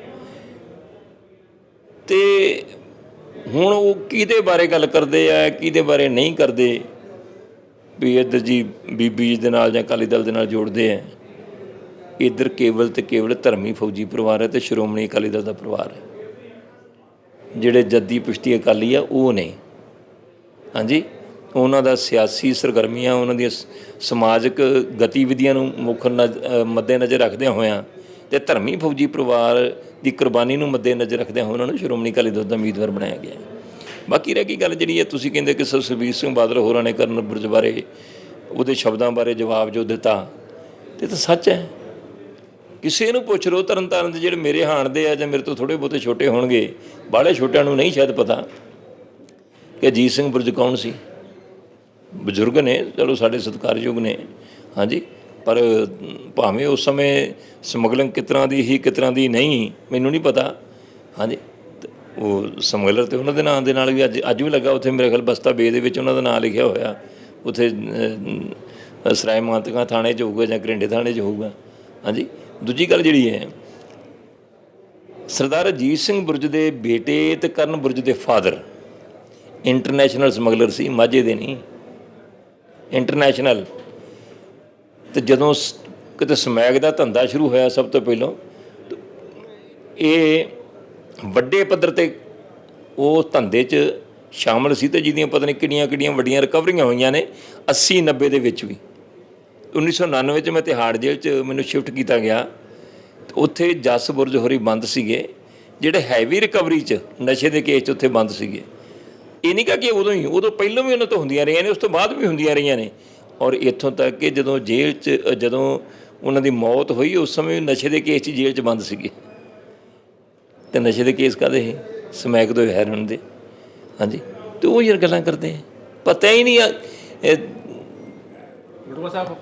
ਤੇ ਹੁਣ ਉਹ ਕਿਹਦੇ ਬਾਰੇ ਗੱਲ ਕਰਦੇ ਆ ਕਿਹਦੇ ਬਾਰੇ ਨਹੀਂ ਕਰਦੇ ਵੀ ਇੱਧਰ ਜੀ ਬੀਬੀ ਦੇ ਨਾਲ ਜਾਂ ਅਕਾਲੀ ਦਲ ਦੇ ਨਾਲ ਜੋੜਦੇ ਆ। ਇੱਧਰ ਕੇਵਲ ਤੇ ਕੇਵਲ ਧਰਮੀ ਫੌਜੀ ਪਰਿਵਾਰ ਹੈ ਤੇ ਸ਼੍ਰੋਮਣੀ ਅਕਾਲੀ ਦਲ ਦਾ ਪਰਿਵਾਰ ਹੈ। ਜਿਹੜੇ ਜੱਦੀ ਪੁਸ਼ਤੀ ਅਕਾਲੀ ਆ ਉਹ ਨੇ। ਹਾਂਜੀ? ਉਹਨਾਂ ਦਾ ਸਿਆਸੀ ਸਰਗਰਮੀਆਂ ਉਹਨਾਂ ਦੀਆਂ ਸਮਾਜਿਕ ਗਤੀਵਿਧੀਆਂ ਨੂੰ ਮੁੱਖ ਨਜ਼- ਅ, ਮੱਦੇਨਜ਼ਰ ਰੱਖਦਿਆਂ ਹੋਇਆਂ ਤੇ ਧਰਮੀ ਫੌਜੀ ਪਰਿਵਾਰ ਦੀ ਕੁਰਬਾਨੀ ਨੂੰ ਮੱਦੇਨਜ਼ਰ ਰੱਖਦਿਆਂ ਹੋਇਆਂ ਉਹਨਾਂ ਨੂੰ ਸ਼੍ਰੋਮਣੀ ਅਕਾਲੀ ਦਲ ਦਾ ਉਮੀਦਵਾਰ ਬਣਾਇਆ ਗਿਆ ਬਾਕੀ ਰਹਿ ਗਈ ਗੱਲ ਜਿਹੜੀ ਹੈ, ਤੁਸੀਂ ਕਹਿੰਦੇ ਕਿ ਸਰ ਸੁਖਬੀਰ ਸਿੰਘ ਬਾਦਲ ਹੋਰਾਂ ਨੇ ਕਰਨ ਬੁਰਜ ਬਾਰੇ, ਉਹਦੇ ਸ਼ਬਦਾਂ ਬਾਰੇ ਜਵਾਬ ਜੋ ਦਿੱਤਾ, ਤੇ ਤਾਂ ਸੱਚ ਹੈ। ਕਿਸੇ ਨੂੰ ਪੁੱਛ ਲਓ ਤਰਨ ਤਾਰਨ ਦੇ ਜਿਹੜੇ ਮੇਰੇ ਹਾਣ ਦੇ ਆ ਜਾਂ ਮੇਰੇ ਤੋਂ ਥੋੜੇ ਬਹੁਤੇ ਛੋਟੇ ਹੋਣਗੇ, ਬਾਹਲੇ ਛੋਟਿਆਂ ਨੂੰ ਨਹੀਂ ਸ਼ਾਇਦ ਪਤਾ ਕਿ ਅਜੀਤ ਸਿੰਘ ਬੁਰਜ ਕੌਣ ਸੀ। ਬਜ਼ੁਰਗ ਨੇ, ਚਲੋ ਸਾਡੇ ਸਤਿਕਾਰਯੋਗ ਨੇ, ਹਾਂਜੀ। ਪਰ ਭਾਵੇਂ ਉਸ ਸਮੇਂ ਸਮਗਲਿੰਗ ਕਿਸ ਤਰ੍ਹਾਂ ਦੀ ਹੀ, ਕਿਸ ਤਰ੍ਹਾਂ ਦੀ ਨਹੀਂ, ਮੈਨੂੰ ਨਹੀਂ ਪਤਾ। ਹਾਂਜੀ। ਤੇ ਉਹ ਸਮਗਲਰ ਤੇ ਉਹਨਾਂ ਦੇ ਨਾਂ ਦੇ ਨਾਲ ਵੀ ਅੱਜ ਅੱਜ ਵੀ ਲੱਗਾ ਉੱਥੇ ਮੇਰੇ ਖਿਆਲ ਬਸਤਾ ਬੇ ਦੇ ਵਿੱਚ ਉਹਨਾਂ ਦਾ ਨਾਂ ਲਿਖਿਆ ਹੋਇਆ। ਉੱਥੇ ਸਰਾਏ ਮਾਨਤਕਾ ਥਾਣੇ 'ਚ ਹੋਊਗਾ ਜਾਂ ਕਰਿੰਡੇ ਥਾਣੇ 'ਚ ਹੋਊਗਾ। ਹਾਂਜੀ। ਦੂਜੀ ਗੱਲ ਜਿਹੜੀ ਹੈ, ਸਰਦਾਰ ਅਜੀਤ ਸਿੰਘ ਬੁਰਜ ਦੇ ਬੇਟੇ ਤੇ ਕਰਨ ਬੁਰਜ ਦੇ ਫਾਦਰ। ਇੰਟਰਨੈਸ਼ਨਲ ਸਮਗਲਰ ਸੀ, ਮਾਝੇ ਦੇ ਨਹੀਂ। ਇੰਟਰਨੈਸ਼ਨਲ। ਤੇ ਜਦੋਂ ਸ- ਕਿਤੇ ਸਮੈਗ ਦਾ ਧੰਦਾ ਸ਼ੁਰੂ ਹੋਇਆ ਸਭ ਤੋਂ ਪਹਿਲਾਂ ਇਹ ਵੱਡੇ ਪੱਧਰ ਤੇ ਉਹ ਧੰਦੇ 'ਚ ਸ਼ਾਮਲ ਸੀ ਤੇ ਜਿਹਦੀਆਂ ਪਤਾ ਨਹੀਂ ਕਿੰਨੀਆਂ ਕਿੰਨੀਆਂ ਵੱਡੀਆਂ ਰਿਕਵਰੀਆਂ ਹੋਈਆਂ ਨੇ 80 90 ਦੇ ਵਿੱਚ ਵੀ। 1999 ਚ ਮੈਂ ਤਿਹਾੜ ਜੇਲ੍ਹ 'ਚ ਮੈਨੂੰ ਸ਼ਿਫਟ ਕੀਤਾ ਗਿਆ, ਤੇ ਉੱਥੇ ਜਸ ਬੁਰਜ ਹੋਰੀ ਬੰਦ ਸੀਗੇ, ਜਿਹੜੇ ਹੈਵੀ ਰਿਕਵਰੀ 'ਚ ਨਸ਼ੇ ਦੇ ਕੇਸ 'ਚ ਉੱਥੇ ਬੰਦ ਸੀਗੇ। ਇਹ ਨਹੀਂ ਕਹਾ ਕਿ ਉਦੋਂ ਹੀ, ਉਦੋਂ ਪਹਿਲਾਂ ਵੀ ਉਹਨਾਂ ਤੋਂ ਹੁੰਦੀਆਂ ਰਹੀਆਂ ਨੇ, ਉਸ ਤੋਂ ਬਾਅਦ ਵੀ ਹੁੰਦੀਆਂ ਰਹੀਆਂ ਨੇ। ਔਰ ਇੱਥੋਂ ਤੱਕ ਕਿ ਜਦੋਂ ਜੇਲ੍ਹ 'ਚ ਜਦੋਂ ਉਹਨਾਂ ਦੀ ਮੌਤ ਹੋਈ, ਉਸ ਸਮੇਂ ਨਸ਼ੇ ਦੇ ਕੇਸ 'ਚ ਜੇਲ੍ਹ 'ਚ ਬੰਦ ਸੀਗੇ। ਤੇ ਨਸ਼ੇ ਦੇ ਕੇਸ ਕਾਦੇ ਸੀ? ਸਮੈਕ ਤੋਂ ਹੈਰਨ ਦੇ। ਹਾਂਜੀ। ਤੇ ਉਹ ਯਾਰ ਗੱਲਾਂ ਕਰਦੇ ਆ। ਪਤਾ ਹੀ ਨਹੀਂ ਆ ਸਾਹਿਬ।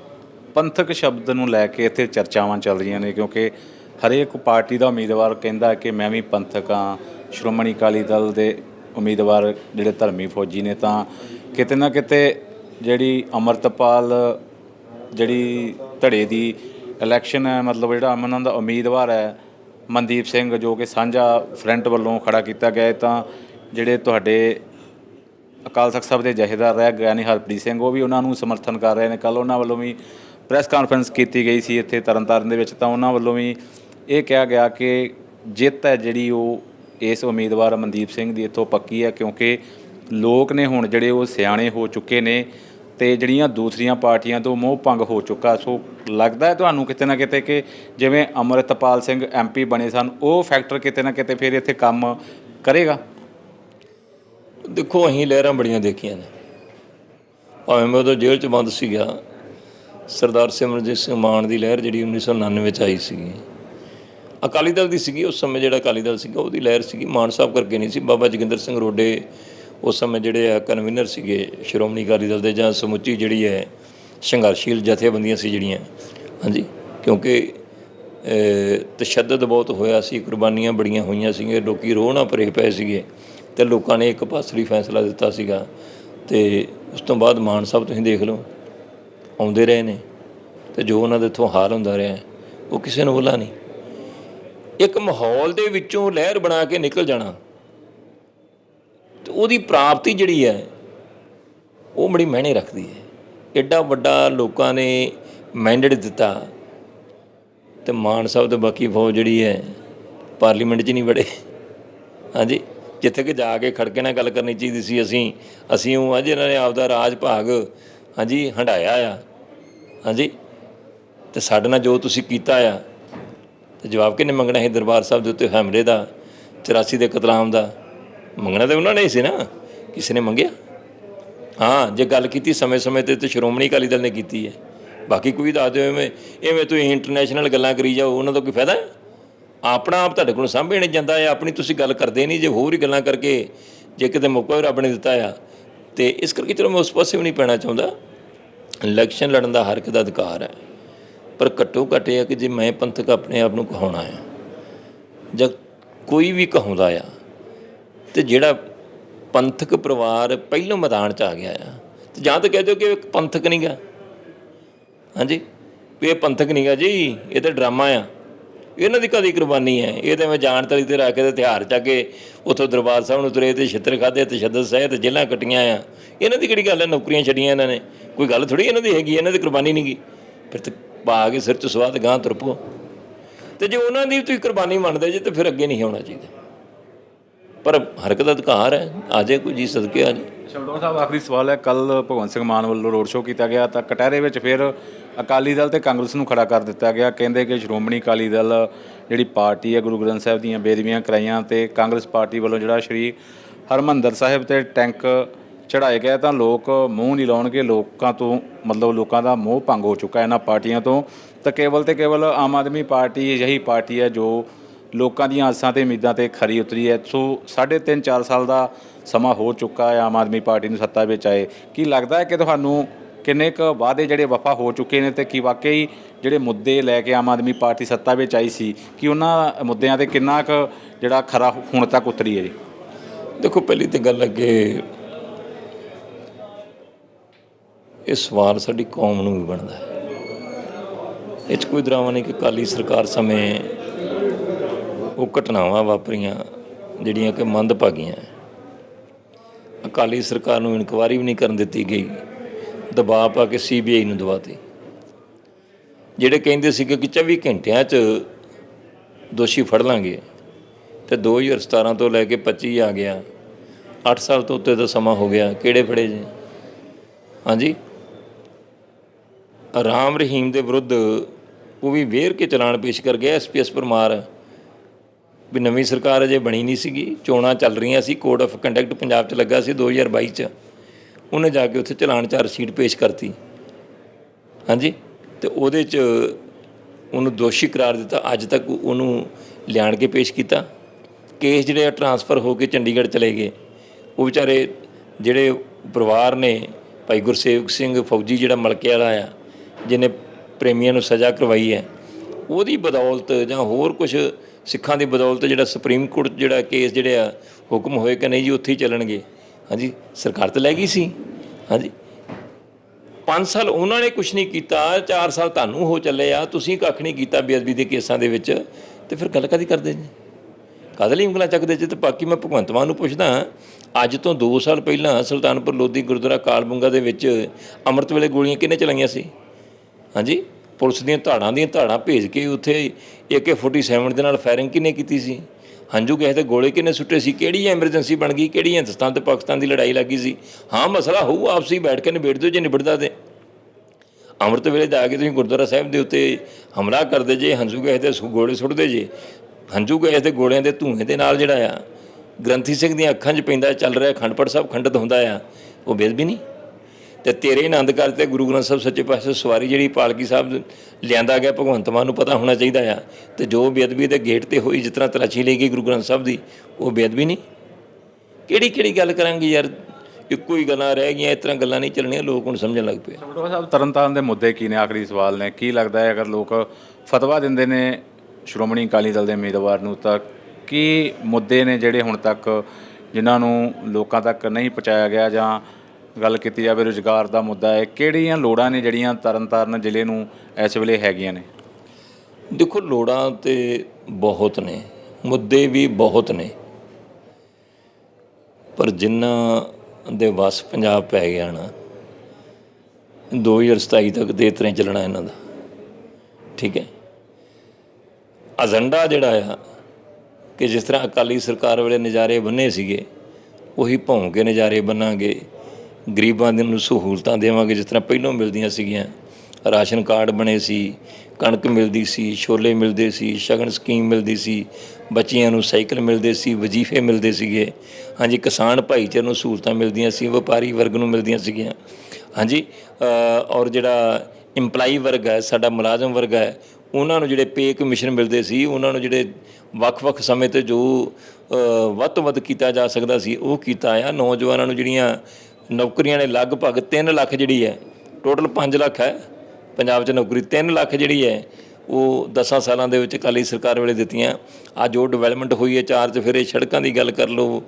ਪੰਥਕ ਸ਼ਬਦ ਨੂੰ ਲੈ ਕੇ ਇੱਥੇ ਚਰਚਾਵਾਂ ਚੱਲ ਰਹੀਆਂ ਨੇ, ਕਿਉਂਕਿ ਹਰੇਕ ਪਾਰਟੀ ਦਾ ਉਮੀਦਵਾਰ ਕਹਿੰਦਾ ਕਿ ਮੈਂ ਵੀ ਪੰਥਕ ਹਾਂ। ਸ਼੍ਰੋਮਣੀ ਅਕਾਲੀ ਦਲ ਦੇ ਉਮੀਦਵਾਰ ਜਿਹੜੇ ਧਰਮੀ ਫੌਜੀ ਨੇ ਤਾਂ ਕਿਤੇ ਨਾ ਕਿਤੇ ਜਿਹੜੀ ਅਮਰਤਪਾਲ, ਜਿਹੜੀ ਧੜੇ ਦੀ ਇਲੈਕਸ਼ਨ ਹੈ, ਮਤਲਬ ਜਿਹੜਾ ਉਹਨਾਂ ਦਾ ਉਮੀਦਵਾਰ ਹੈ, ਮਨਦੀਪ ਸਿੰਘ ਜੋ ਕਿ ਸਾਂਝਾ ਫਰੰਟ ਵੱਲੋਂ ਖੜਾ ਕੀਤਾ ਗਿਆ ਹੈ, ਤਾਂ ਜਿਹੜੇ ਤੁਹਾਡੇ ਅਕਾਲ ਤਖਤ ਸਾਹਿਬ ਦੇ ਜਹੇਦਾਰ ਰਹਿ ਗਿਆਨੀ ਹਰਪ੍ਰੀਤ ਸਿੰਘ, ਉਹ ਵੀ ਉਹਨਾਂ ਨੂੰ ਸਮਰਥਨ ਕਰ ਰਹੇ ਨੇ। ਕੱਲ ਉਹਨਾਂ ਵੱਲੋਂ ਵੀ ਪ੍ਰੈਸ ਕਾਨਫਰੰਸ ਕੀਤੀ ਗਈ ਸੀ ਇੱਥੇ ਤਰਨਤਾਰਨ ਦੇ ਵਿੱਚ, ਤਾਂ ਉਹਨਾਂ ਵੱਲੋਂ ਵੀ ਇਹ ਕਿਹਾ ਗਿਆ ਕਿ ਜਿੱਤ ਹੈ ਜਿਹੜੀ ਉਹ ਇਸ ਉਮੀਦਵਾਰ ਮਨਦੀਪ ਸਿੰਘ ਦੀ ਇੱਥੋਂ ਪੱਕੀ ਹੈ, ਕਿਉਂਕਿ ਲੋਕ ਨੇ ਹੁਣ ਜਿਹੜੇ ਉਹ ਸਿਆਣੇ ਹੋ ਚੁੱਕੇ ਨੇ ਤੇ ਜਿਹੜੀਆਂ ਦੂਸਰੀਆਂ ਪਾਰਟੀਆਂ ਤੋਂ ਮੋਹ ਭੰਗ ਹੋ ਚੁੱਕਾ, ਸੋ ਲੱਗਦਾ ਹੈ ਤੁਹਾਨੂੰ ਕਿਤੇ ਨਾ ਕਿਤੇ ਕਿ ਜਿਵੇਂ ਅਮਰਿਤਪਾਲ ਸਿੰਘ ਐਮਪੀ ਬਣੇ ਸਨ, ਉਹ ਫੈਕਟਰ ਕਿਤੇ ਨਾ ਕਿਤੇ ਫਿਰ ਇੱਥੇ ਕੰਮ ਕਰੇਗਾ? ਦੇਖੋ ਅਸੀਂ ਲਹਿਰਾਂ ਬੜੀਆਂ ਦੇਖੀਆਂ ਨੇ। ਭਾਵੇਂ ਮੈਂ ਉਦੋਂ ਜੇਲ੍ਹ 'ਚ ਬੰਦ ਸੀਗਾ, ਸਰਦਾਰ ਸਿਮਰਜੀਤ ਸਿੰਘ ਮਾਨ ਦੀ ਲਹਿਰ ਜਿਹੜੀ 1999 ਵਿੱਚ ਆਈ ਸੀਗੀ। ਅਕਾਲੀ ਦਲ ਦੀ ਸੀਗੀ, ਉਸ ਸਮੇਂ ਜਿਹੜਾ ਅਕਾਲੀ ਦਲ ਸੀਗਾ, ਉਹਦੀ ਲਹਿਰ ਸੀਗੀ, ਮਾਨ ਸਾਹਿਬ ਕਰਕੇ ਨਹੀਂ ਸੀ, ਬਾਬਾ ਜੋਗਿੰਦਰ ਸਿੰਘ ਰੋਡੇ ਉਸ ਸਮੇਂ ਜਿਹੜੇ ਆ ਕਨਵੀਨਰ ਸੀਗੇ ਸ਼੍ਰੋਮਣੀ ਅਕਾਲੀ ਦਲ ਦੇ ਜਾਂ ਸਮੁੱਚੀ ਜਿਹੜੀ ਹੈ ਸੰਘਰਸ਼ੀਲ ਜਥੇਬੰਦੀਆਂ ਸੀ ਜਿਹੜੀਆਂ, ਹਾਂਜੀ, ਕਿਉਂਕਿ ਤਸ਼ੱਦਦ ਬਹੁਤ ਹੋਇਆ ਸੀ, ਕੁਰਬਾਨੀਆਂ ਬੜੀਆਂ ਹੋਈਆਂ ਸੀਗੀਆਂ, ਲੋਕੀ ਰੋਹ ਨਾ ਭਰੇ ਪਏ ਸੀਗੇ ਤੇ ਲੋਕਾਂ ਨੇ ਇੱਕ ਪਾਸਰੀ ਫੈਸਲਾ ਦਿੱਤਾ ਸੀਗਾ ਤੇ ਉਸ ਤੋਂ ਬਾਅਦ ਮਾਨ ਸਾਹਿਬ ਤੁਸੀਂ ਦੇਖ ਲਓ, ਆਉਂਦੇ ਰਹੇ ਨੇ ਤੇ ਜੋ ਉਹਨਾਂ ਦੇ ਇੱਥੋਂ ਹਾਲ ਹੁੰਦਾ ਰਿਹਾ, ਉਹ ਕਿਸੇ ਨੂੰ ਭੁੱਲਾ ਨਹੀਂ। ਇੱਕ ਮਾਹੌਲ ਦੇ ਵਿੱਚੋਂ ਲਹਿਰ ਬਣਾ ਕੇ ਨਿਕਲ ਜਾਣਾ। ਤੇ ਉਹਦੀ ਪ੍ਰਾਪਤੀ ਜਿਹੜੀ ਹੈ, ਉਹ ਬੜੀ ਮਹਿਣੇ ਰੱਖਦੀ ਹੈ। ਐਡਾ ਵੱਡਾ ਲੋਕਾਂ ਨੇ ਮੈਂਡੇਟ ਦਿੱਤਾ ਤੇ ਮਾਨ ਸਾਹਿਬ ਤੇ ਬਾਕੀ ਫੌਜ ਜਿਹੜੀ ਹੈ, ਪਾਰਲੀਮੈਂਟ 'ਚ ਨਹੀਂ ਵੜੇ। ਹਾਂਜੀ, ਜਿੱਥੇ ਕਿ ਜਾ ਕੇ ਖੜਕੇ ਨਾਲ ਗੱਲ ਕਰਨੀ ਚਾਹੀਦੀ ਸੀ ਅਸੀਂ ਅਸੀਂ ਉਹ ਅੱਜ ਇਹਨਾਂ ਨੇ ਆਪਦਾ ਰਾਜ ਭਾਗ, ਹਾਂਜੀ, ਹੰਡਾਇਆ ਆ। ਹਾਂਜੀ, ਤੇ ਸਾਡੇ ਨਾਲ ਜੋ ਤੁਸੀਂ ਕੀਤਾ ਆ, ਤੇ ਜਵਾਬ ਕਿਹਨੇ ਮੰਗਣਾ ਹੈ ਦਰਬਾਰ ਸਾਹਿਬ ਦੇ ਉੱਤੇ ਹਮਲੇ ਦਾ 84 ਦੇ ਕਤਲਾਮ ਦਾ। ਮੰਗਣਾ ਤੇ ਉਹਨਾਂ ਨੇ ਹੀ ਸੀ ਨਾ। ਕਿਸੇ ਨੇ ਮੰਗਿਆ? ਹਾਂ, ਜੇ ਗੱਲ ਕੀਤੀ ਸਮੇਂ-ਸਮੇਂ ਤੇ ਤੇ ਸ਼੍ਰੋਮਣੀ ਅਕਾਲੀ ਦਲ ਨੇ ਕੀਤੀ ਹੈ। ਬਾਕੀ ਕੋਈ ਦੱਸ ਦਿਓ ਐਵੇਂ ਐਵੇਂ ਤੁਸੀਂ ਇੰਟਰਨੈਸ਼ਨਲ ਗੱਲਾਂ ਕਰੀ ਜਾਓ, ਉਹਨਾਂ ਦਾ ਕੋਈ ਫਾਇਦਾ ਹੈ? ਆਪਣਾ ਆਪ ਤੁਹਾਡੇ ਕੋਲ ਸਾਂਭੇ ਨਹੀਂ ਜਾਂਦਾ ਹੈ ਆਪਣੀ ਤੁਸੀਂ ਗੱਲ ਕਰਦੇ ਨਹੀਂ, ਜੇ ਹੋਰ ਹੀ ਗੱਲਾਂ ਕਰਕੇ ਜੇ ਕਿਤੇ ਮੌਕਾ ਵੀ ਰੱਬ ਨੇ ਦਿੱਤਾ ਆ, ਤੇ ਇਸ ਕਰਕੇ ਚਲੋ ਮੈਂ ਉਸ ਪਾਸੇ ਵੀ ਨਹੀਂ ਪੈਣਾ ਚਾਹੁੰਦਾ। ਇਲੈਕਸ਼ਨ ਲੜਨ ਦਾ ਹਰ ਇੱਕ ਦਾ ਅਧਿਕਾਰ ਹੈ। ਪਰ ਘੱਟੋ ਘੱਟ ਇਹ ਹੈ ਕਿ ਜੇ ਮੈਂ ਪੰਥਕ ਆਪਣੇ ਆਪ ਨੂੰ ਕਹਾਉਣਾ ਹੈ ਜਾਂ ਕੋਈ ਵੀ ਕਹਾਉਂਦਾ ਆ ਤੇ ਜਿਹੜਾ ਪੰਥਕ ਪਰਿਵਾਰ ਪਹਿਲੋਂ ਮੈਦਾਨ 'ਚ ਆ ਗਿਆ ਆ, ਤੇ ਜਾਂ ਤਾਂ ਕਹਿ ਦਿਓ ਕਿ ਇਹ ਪੰਥਕ ਨਹੀਂ ਗਾ ਹਾਂਜੀ? ਵੀ ਇਹ ਪੰਥਕ ਨਹੀਂ ਗਾ ਜੀ, ਇਹ ਤਾਂ ਡਰਾਮਾ ਆ। ਇਹਨਾਂ ਦੀ ਕਦੀ ਕੁਰਬਾਨੀ ਹੈ। ਇਹ ਤਾਂ ਮੈਂ ਜਾਣ ਤਲੀ ਤੇ ਰੱਖ ਕੇ ਤੇ ਹਥਿਆਰ ਚੱਕ ਕੇ ਉੱਥੋਂ ਦਰਬਾਰ ਸਾਹਿਬ ਨੂੰ ਤੁਰੇ ਤੇ ਛਿੱਤਰ ਖਾਦੇ ਤੇ ਸ਼ੱਦਤ ਸਹਿ ਤੇ ਕੱਟੀਆਂ ਆ। ਇਹਨਾਂ ਦੀ ਕਿਹੜੀ ਗੱਲ ਹੈ? ਨੌਕਰੀਆਂ ਛੱਡੀਆਂ ਇਹਨਾਂ ਨੇ। ਕੋਈ ਗੱਲ ਥੋੜੀ ਇਹਨਾਂ ਦੀ ਹੈਗੀ ਇਹਨਾਂ ਦੀ ਕੁਰਬਾਨੀ ਨਹੀਂ ਗੀ ਫਿਰ ਤੇ ਪਾ ਕੇ ਸਿਰ 'ਚ ਸਵਾਦ ਗਾਂ ਤੁਰਪੋ ਤੇ ਜੇ ਉਹਨਾਂ ਦੀ ਤੁਸੀਂ ਕੁਰਬਾਨੀ ਮੰਨਦੇ ਜੇ, ਤੇ ਫਿਰ ਅੱਗੇ ਨਹੀਂ ਹੋਣਾ ਚਾਹੀਦਾ। ਪਰ ਹਰਕਤ ਦਾ ਅਧਿਕਾਰ ਹੈ। ਆ ਜਾਏ ਕੋਈ ਜੀ ਸਦਕੇ ਆ ਜਾਏ ਸ਼ਬਦੋਰ ਸਾਹਿਬ, ਆਖਰੀ ਸਵਾਲ ਹੈ ਕੱਲ ਭਗਵੰਤ ਸਿੰਘ ਮਾਨ ਵੱਲੋਂ ਰੋਡ ਸ਼ੋਅ ਕੀਤਾ ਗਿਆ ਤਾਂ ਕਟਹਿਰੇ ਵਿੱਚ ਫਿਰ ਅਕਾਲੀ ਦਲ ਤੇ ਕਾਂਗਰਸ ਨੂੰ ਖੜਾ ਕਰ ਦਿੱਤਾ ਗਿਆ। ਕਹਿੰਦੇ ਕਿ ਸ਼੍ਰੋਮਣੀ ਅਕਾਲੀ ਦਲ ਜਿਹੜੀ ਪਾਰਟੀ ਹੈ, ਗੁਰੂ ਗ੍ਰੰਥ ਸਾਹਿਬ ਦੀਆਂ ਬੇਦਬੀਆਂ ਕਰਾਈਆਂ ਤੇ ਕਾਂਗਰਸ ਪਾਰਟੀ ਵੱਲੋਂ ਜਿਹੜਾ ਸ਼੍ਰੀ ਹਰਮੰਦਰ ਸਾਹਿਬ ਤੇ ਟੈਂਕ ਚੜਾਏ ਗਏ ਤਾਂ ਲੋਕ ਮੂੰਹ ਨਹੀਂ ਲਾਉਣਗੇ। ਲੋਕਾਂ ਤੋਂ, ਮਤਲਬ ਲੋਕਾਂ ਦਾ ਮੋਹ ਭੰਗ ਹੋ ਚੁੱਕਾ ਇਹਨਾਂ ਪਾਰਟੀਆਂ ਤੋਂ। ਤਾਂ ਕੇਵਲ ਤੇ ਕੇਵਲ ਆਮ ਆਦਮੀ ਪਾਰਟੀ, ਅਜਿਹੀ ਪਾਰਟੀ ਹੈ ਜੋ ਲੋਕਾਂ ਦੀਆਂ ਆਸਾਂ ਤੇ ਉਮੀਦਾਂ ਤੇ ਖਰੀ ਉਤਰੀ ਹੈ। ਸੋ ਸਾਢੇ ਤਿੰਨ 4 ਸਾਲ ਦਾ ਸਮਾਂ ਹੋ ਚੁੱਕਾ ਹੈ, ਆਮ ਆਦਮੀ ਪਾਰਟੀ ਨੂੰ ਸੱਤਾ ਵਿੱਚ ਆਏ। ਕੀ ਲੱਗਦਾ ਹੈ ਕਿ ਤੁਹਾਨੂੰ ਕਿੰਨੇ ਕੁ ਵਾਅਦੇ ਜਿਹੜੇ ਵਫਾ ਹੋ ਚੁੱਕੇ ਨੇ ਤੇ ਕੀ ਵਾਕਈ ਜਿਹੜੇ ਮੁੱਦੇ ਲੈ ਕੇ ਆਮ ਆਦਮੀ ਪਾਰਟੀ ਸੱਤਾ ਵਿੱਚ ਆਈ ਸੀ, ਕਿ ਉਹਨਾਂ ਮੁੱਦਿਆਂ ਤੇ ਕਿੰਨਾ ਕੁ ਜਿਹੜਾ ਖਰਾ ਹੁਣ ਤੱਕ ਉਤਰੀ ਹੈ ਜੀ? ਦੇਖੋ, ਪਹਿਲੀ ਤੇ ਗੱਲ ਅੱਗੇ ਇਹ ਸਵਾਲ ਸਾਡੀ ਕੌਮ ਨੂੰ ਵੀ ਬਣਦਾ ਹੈ। ਇਹ 'ਚ ਕੋਈ ਦਰਾਵਾ ਨਹੀਂ ਕਿ ਕਾਲੀ ਸਰਕਾਰ ਸਮੇਂ ਉਹ ਘਟਨਾਵਾਂ ਵਾਪਰੀਆਂ, ਜਿਹੜੀਆਂ ਕਿ ਮੰਦਭਾਗੀਆਂ ਅਕਾਲੀ ਸਰਕਾਰ ਨੂੰ ਇਨਕੁਆਰੀ ਵੀ ਨਹੀਂ ਕਰਨ ਦਿੱਤੀ ਗਈ। ਦਬਾਅ ਪਾ ਕੇ ਸੀਬੀਆਈ ਨੂੰ ਦਵਾਤੀ ਜਿਹੜੇ ਕਹਿੰਦੇ ਸੀਗੇ ਕਿ 24 ਘੰਟਿਆਂ 'ਚ ਦੋਸ਼ੀ ਫੜ ਲਾਂਗੇ, ਤੇ 2017 ਤੋਂ ਲੈ ਕੇ 25 ਆ ਗਿਆ। 8 ਸਾਲ ਤੋਂ ਉੱਤੇ ਦਾ ਸਮਾਂ ਹੋ ਗਿਆ। ਕਿਹੜੇ ਫੜੇ ਜੀ? ਹਾਂਜੀ? ਰਾਮ ਰਹੀਮ ਦੇ ਵਿਰੁੱਧ ਉਹ ਵੀ ਵੇਰ ਕੇ ਚਲਾਨ ਪੇਸ਼ ਕਰ ਗਿਆ ਐਸਪੀਐਸ ਪਰਮਾਰ। ਵੀ ਨਵੀਂ ਸਰਕਾਰ ਅਜੇ ਬਣੀ ਨਹੀਂ ਸੀਗੀ। ਚੋਣਾਂ ਚੱਲ ਰਹੀਆਂ ਸੀ। ਕੋਡ ਆਫ ਕੰਡਕਟ ਪੰਜਾਬ 'ਚ ਲੱਗਾ ਸੀ 2022 'ਚ। ਉਹਨੇ ਜਾ ਕੇ ਉੱਥੇ ਚਲਾਨ ਚਾਰ ਸ਼ੀਟ ਪੇਸ਼ ਕਰਤੀ। ਹਾਂਜੀ? ਤੇ ਉਹਦੇ 'ਚ ਉਹਨੂੰ ਦੋਸ਼ੀ ਕਰਾਰ ਦਿੱਤਾ। ਅੱਜ ਤੱਕ ਉਹਨੂੰ ਲਿਆਣ ਕੇ ਪੇਸ਼ ਕੀਤਾ। ਕੇਸ ਜਿਹੜੇ ਆ ਟਰਾਂਸਫਰ ਹੋ ਕੇ ਚੰਡੀਗੜ੍ਹ ਚਲੇ ਗਏ। ਉਹ ਵਿਚਾਰੇ ਜਿਹੜੇ ਪਰਿਵਾਰ ਨੇ, ਭਾਈ ਗੁਰਸੇਵਕ ਸਿੰਘ ਫੌਜੀ ਜਿਹੜਾ ਮਲਕੇ ਵਾਲਾ ਆ, ਜਿਹਨੇ ਪ੍ਰੇਮੀਆਂ ਨੂੰ ਸਜ਼ਾ ਕਰਵਾਈ ਹੈ। ਉਹਦੀ ਬਦੌਲਤ ਜਾਂ ਹੋਰ ਕੁਝ ਸਿੱਖਾਂ ਦੀ ਬਦੌਲਤ ਜਿਹੜਾ ਸੁਪਰੀਮ ਕੋਰਟ ਜਿਹੜਾ ਕੇਸ ਜਿਹੜੇ ਆ, ਹੁਕਮ ਹੋਏ ਕਿ ਨਹੀਂ ਜੀ, ਉੱਥੇ ਹੀ ਚੱਲਣਗੇ। ਹਾਂਜੀ, ਸਰਕਾਰ ਤਾਂ ਲੈ ਗਈ ਸੀ। ਹਾਂਜੀ। 5 ਸਾਲ ਉਹਨਾਂ ਨੇ ਕੁਝ ਨਹੀਂ ਕੀਤਾ 4 ਸਾਲ ਤੁਹਾਨੂੰ ਹੋ ਚੱਲੇ ਆ, ਤੁਸੀਂ ਕੱਖ ਨਹੀਂ ਕੀਤਾ ਬੇਅਦਬੀ ਦੇ ਕੇਸਾਂ ਦੇ ਵਿੱਚ, ਤੇ ਫਿਰ ਗੱਲ ਕਾਦੀ ਕਰਦੇ ਜੀ ਕਾਹਦੇ ਲਈ ਉਂਗਲਾਂ ਚੱਕਦੇ ਜੀ? ਤੇ ਬਾਕੀ ਮੈਂ ਭਗਵੰਤ ਮਾਨ ਨੂੰ ਪੁੱਛਦਾ ਅੱਜ ਤੋਂ 2 ਸਾਲ ਪਹਿਲਾਂ ਸੁਲਤਾਨਪੁਰ ਲੋਧੀ ਗੁਰਦੁਆਰਾ ਕਾਲਬੁੰਗਾ ਦੇ ਵਿੱਚ ਅੰਮ੍ਰਿਤ ਵੇਲੇ ਗੋਲੀਆਂ ਕਿਹਨੇ ਚਲਾਈਆਂ ਸੀ? ਹਾਂਜੀ। ਪੁਲਿਸ ਦੀਆਂ ਧਾੜਾਂ ਦੀਆਂ ਧਾੜਾਂ ਭੇਜ ਕੇ ਉੱਥੇ AK47 ਦੇ ਨਾਲ ਫਾਇਰਿੰਗ ਕਿਹਨੇ ਕੀਤੀ ਸੀ? ਹੰਝੂ ਕਿਸੇ ਦੇ ਗੋਲੇ ਕਿਹਨੇ ਸੁੱਟੇ ਸੀ? ਕਿਹੜੀ ਐਮਰਜੈਂਸੀ ਬਣ ਗਈ? ਕਿਹੜੀ ਹਿੰਦੁਸਤਾਨ ਤੇ ਪਾਕਿਸਤਾਨ ਦੀ ਲੜਾਈ ਲੱਗੀ ਸੀ? ਹਾਂ, ਮਸਲਾ ਹੋਊ, ਆਪਸੀ ਬੈਠ ਕੇ ਨਿਬੇੜ ਦਿਓ ਜੇ ਨਿਬੜਦਾ ਤੇ। ਅੰਮ੍ਰਿਤ ਵੇਲੇ ਜਾ ਕੇ ਤੁਸੀਂ ਗੁਰਦੁਆਰਾ ਸਾਹਿਬ ਦੇ ਉੱਤੇ ਹਮਲਾ ਕਰਦੇ ਜੇ, ਹੰਝੂ ਗਏ ਦੇ ਸੁ- ਗੋਲੇ ਸੁੱਟਦੇ ਜੇ। ਹੰਝੂ ਗਏ ਦੇ ਗੋਲਿਆਂ ਦੇ ਧੂਏ ਦੇ ਨਾਲ ਜਿਹੜਾ ਆ, ਗ੍ਰੰਥੀ ਸਿੰਘ ਦੀਆਂ ਅੱਖਾਂ 'ਚ ਪੈਂਦਾ, ਚੱਲ ਰਿਹਾ ਖੰਡਪੜ ਸਾਹਿਬ ਖੰਡਿਤ ਹੁੰਦਾ ਆ। ਉਹ ਬੇਦਬੀ ਨਹੀਂ? ਤੇ ਤੇਰੇ ਆਨੰਦ ਕਰ ਤੇ ਗੁਰੂ ਗ੍ਰੰਥ ਸਾਹਿਬ ਸੱਚੇ ਪਾਤਸ਼ਾਹ ਸਵਾਰੀ ਜਿਹੜੀ ਪਾਲਕੀ ਸਾਹਿਬ ਲਿਆਂਦਾ ਗਿਆ, ਭਗਵੰਤ ਮਾਨ ਨੂੰ ਪਤਾ ਹੋਣਾ ਚਾਹੀਦਾ ਆ। ਤੇ ਜੋ ਬੇਅਦਬੀ ਦੇ ਗੇਟ ਤੇ ਹੋਈ, ਜਿਸ ਤਰ੍ਹਾਂ ਤਲਾਸ਼ੀ ਲਈ ਗਈ ਗੁਰੂ ਗ੍ਰੰਥ ਸਾਹਿਬ ਦੀ, ਉਹ ਬੇਅਦਬੀ ਨਹੀਂ? ਕਿਹੜੀ ਕਿਹੜੀ ਗੱਲ ਕਰਾਂਗੇ ਯਾਰ? ਇੱਕੋ ਹੀ ਗੱਲਾਂ ਰਹਿ ਗਈਆਂ, ਇਸ ਤਰ੍ਹਾਂ ਗੱਲਾਂ ਨਹੀਂ ਚੱਲਣੀਆਂ, ਲੋਕ ਹੁਣ ਸਮਝਣ ਲੱਗ ਪਏ ਡਾਕਟਰ ਸਾਹਿਬ, ਤਰਨਤਾਰਨ ਦੇ ਮੁੱਦੇ ਕੀ ਨੇ? ਆਖਰੀ ਸਵਾਲ ਨੇ, ਕੀ ਲੱਗਦਾ ਹੈ ਅਗਰ ਲੋਕ ਫਤਵਾ ਦਿੰਦੇ ਨੇ ਸ਼੍ਰੋਮਣੀ ਅਕਾਲੀ ਦਲ ਦੇ ਉਮੀਦਵਾਰ ਨੂੰ, ਤਾਂ ਕੀ ਮੁੱਦੇ ਨੇ ਜਿਹੜੇ ਹੁਣ ਤੱਕ ਜਿਨ੍ਹਾਂ ਨੂੰ ਲੋਕਾਂ ਤੱਕ ਨਹੀਂ ਪਹੁੰਚਾਇਆ ਗਿਆ ਜਾਂ ਗੱਲ ਕੀਤੀ ਜਾਵੇ, ਰੁਜ਼ਗਾਰ ਦਾ ਮੁੱਦਾ ਹੈ, ਕਿਹੜੀਆਂ ਲੋੜਾਂ ਨੇ ਜਿਹੜੀਆਂ ਤਰਨਤਾਰਨ ਜ਼ਿਲ੍ਹੇ ਨੂੰ ਇਸ ਵੇਲੇ ਹੈਗੀਆਂ ਨੇ? ਦੇਖੋ, ਲੋੜਾਂ ਤੇ ਬਹੁਤ ਨੇ, ਮੁੱਦੇ ਵੀ ਬਹੁਤ ਨੇ, ਪਰ ਜਿਨ੍ਹਾਂ ਦੇ ਵਸ ਪੰਜਾਬ ਪੈ ਗਿਆ ਨਾ 2027 ਤੱਕ ਦੇ ਤਰ੍ਹਾਂ ਹੀ ਚੱਲਣਾ ਇਹਨਾਂ ਦਾ, ਠੀਕ ਹੈ? ਏਜੰਡਾ ਜਿਹੜਾ ਆ, ਕਿ ਜਿਸ ਤਰ੍ਹਾਂ ਅਕਾਲੀ ਸਰਕਾਰ ਵੇਲੇ ਨਜ਼ਾਰੇ ਬੰਨੇ ਸੀਗੇ, ਉਹੀ ਭੌਂ ਕੇ ਨਜ਼ਾਰੇ ਬੰਨਾਂਗੇ ਗਰੀਬਾਂ ਦੇ ਨੂੰ ਸਹੂਲਤਾਂ ਦੇਵਾਂਗੇ, ਜਿਸ ਤਰ੍ਹਾਂ ਪਹਿਲਾਂ ਮਿਲਦੀਆਂ ਸੀਗੀਆਂ। ਰਾਸ਼ਨ ਕਾਰਡ ਬਣੇ ਸੀ, ਕਣਕ ਮਿਲਦੀ ਸੀ, ਛੋਲੇ ਮਿਲਦੇ ਸੀ, ਸ਼ਗਨ ਸਕੀਮ ਮਿਲਦੀ ਸੀ, ਬੱਚਿਆਂ ਨੂੰ ਸਾਈਕਲ ਮਿਲਦੇ ਸੀ, ਵਜ਼ੀਫੇ ਮਿਲਦੇ ਸੀਗੇ। ਹਾਂਜੀ, ਕਿਸਾਨ ਭਾਈਚਾਰੇ ਨੂੰ ਸਹੂਲਤਾਂ ਮਿਲਦੀਆਂ ਸੀ, ਵਪਾਰੀ ਵਰਗ ਨੂੰ ਮਿਲਦੀਆਂ ਸੀਗੀਆਂ। ਹਾਂਜੀ ਔਰ ਜਿਹੜਾ EMPLOYE ਵਰਗ ਹੈ, ਸਾਡਾ ਮੁਲਾਜ਼ਮ ਵਰਗ ਹੈ, ਉਹਨਾਂ ਨੂੰ ਜਿਹੜੇ ਪੇ ਕਮਿਸ਼ਨ ਮਿਲਦੇ ਸੀ, ਉਹਨਾਂ ਨੂੰ ਜਿਹੜੇ ਵੱਖ-ਵੱਖ ਸਮੇਂ ਤੇ ਜੋ ਵੱਧ ਤੋਂ ਵੱਧ ਕੀਤਾ ਜਾ ਸਕਦਾ ਸੀ, ਉਹ ਕੀਤਾ ਆ। ਨੌਜਵਾਨਾਂ ਨੂੰ ਜਿਹੜੀਆਂ ਨੌਕਰੀਆਂ ਨੇ ਲਗਭਗ 3 ਲੱਖ ਜਿਹੜੀ ਹੈ ਟੋਟਲ 5 ਲੱਖ ਹੈ। ਪੰਜਾਬ 'ਚ ਨੌਕਰੀ 3 ਲੱਖ ਜਿਹੜੀ ਹੈ ਉਹ 10 ਸਾਲਾਂ ਦੇ ਵਿੱਚ ਅਕਾਲੀ ਸਰਕਾਰ ਵੇਲੇ ਦਿੱਤੀਆਂ। ਅੱਜ ਉਹ ਡਿਵੈਲਪਮੈਂਟ ਹੋਈ ਹੈ ਚਾਰ ਚ ਫਿਰ ਇਹ ਸੜਕਾਂ ਦੀ ਗੱਲ ਕਰ ਲਓ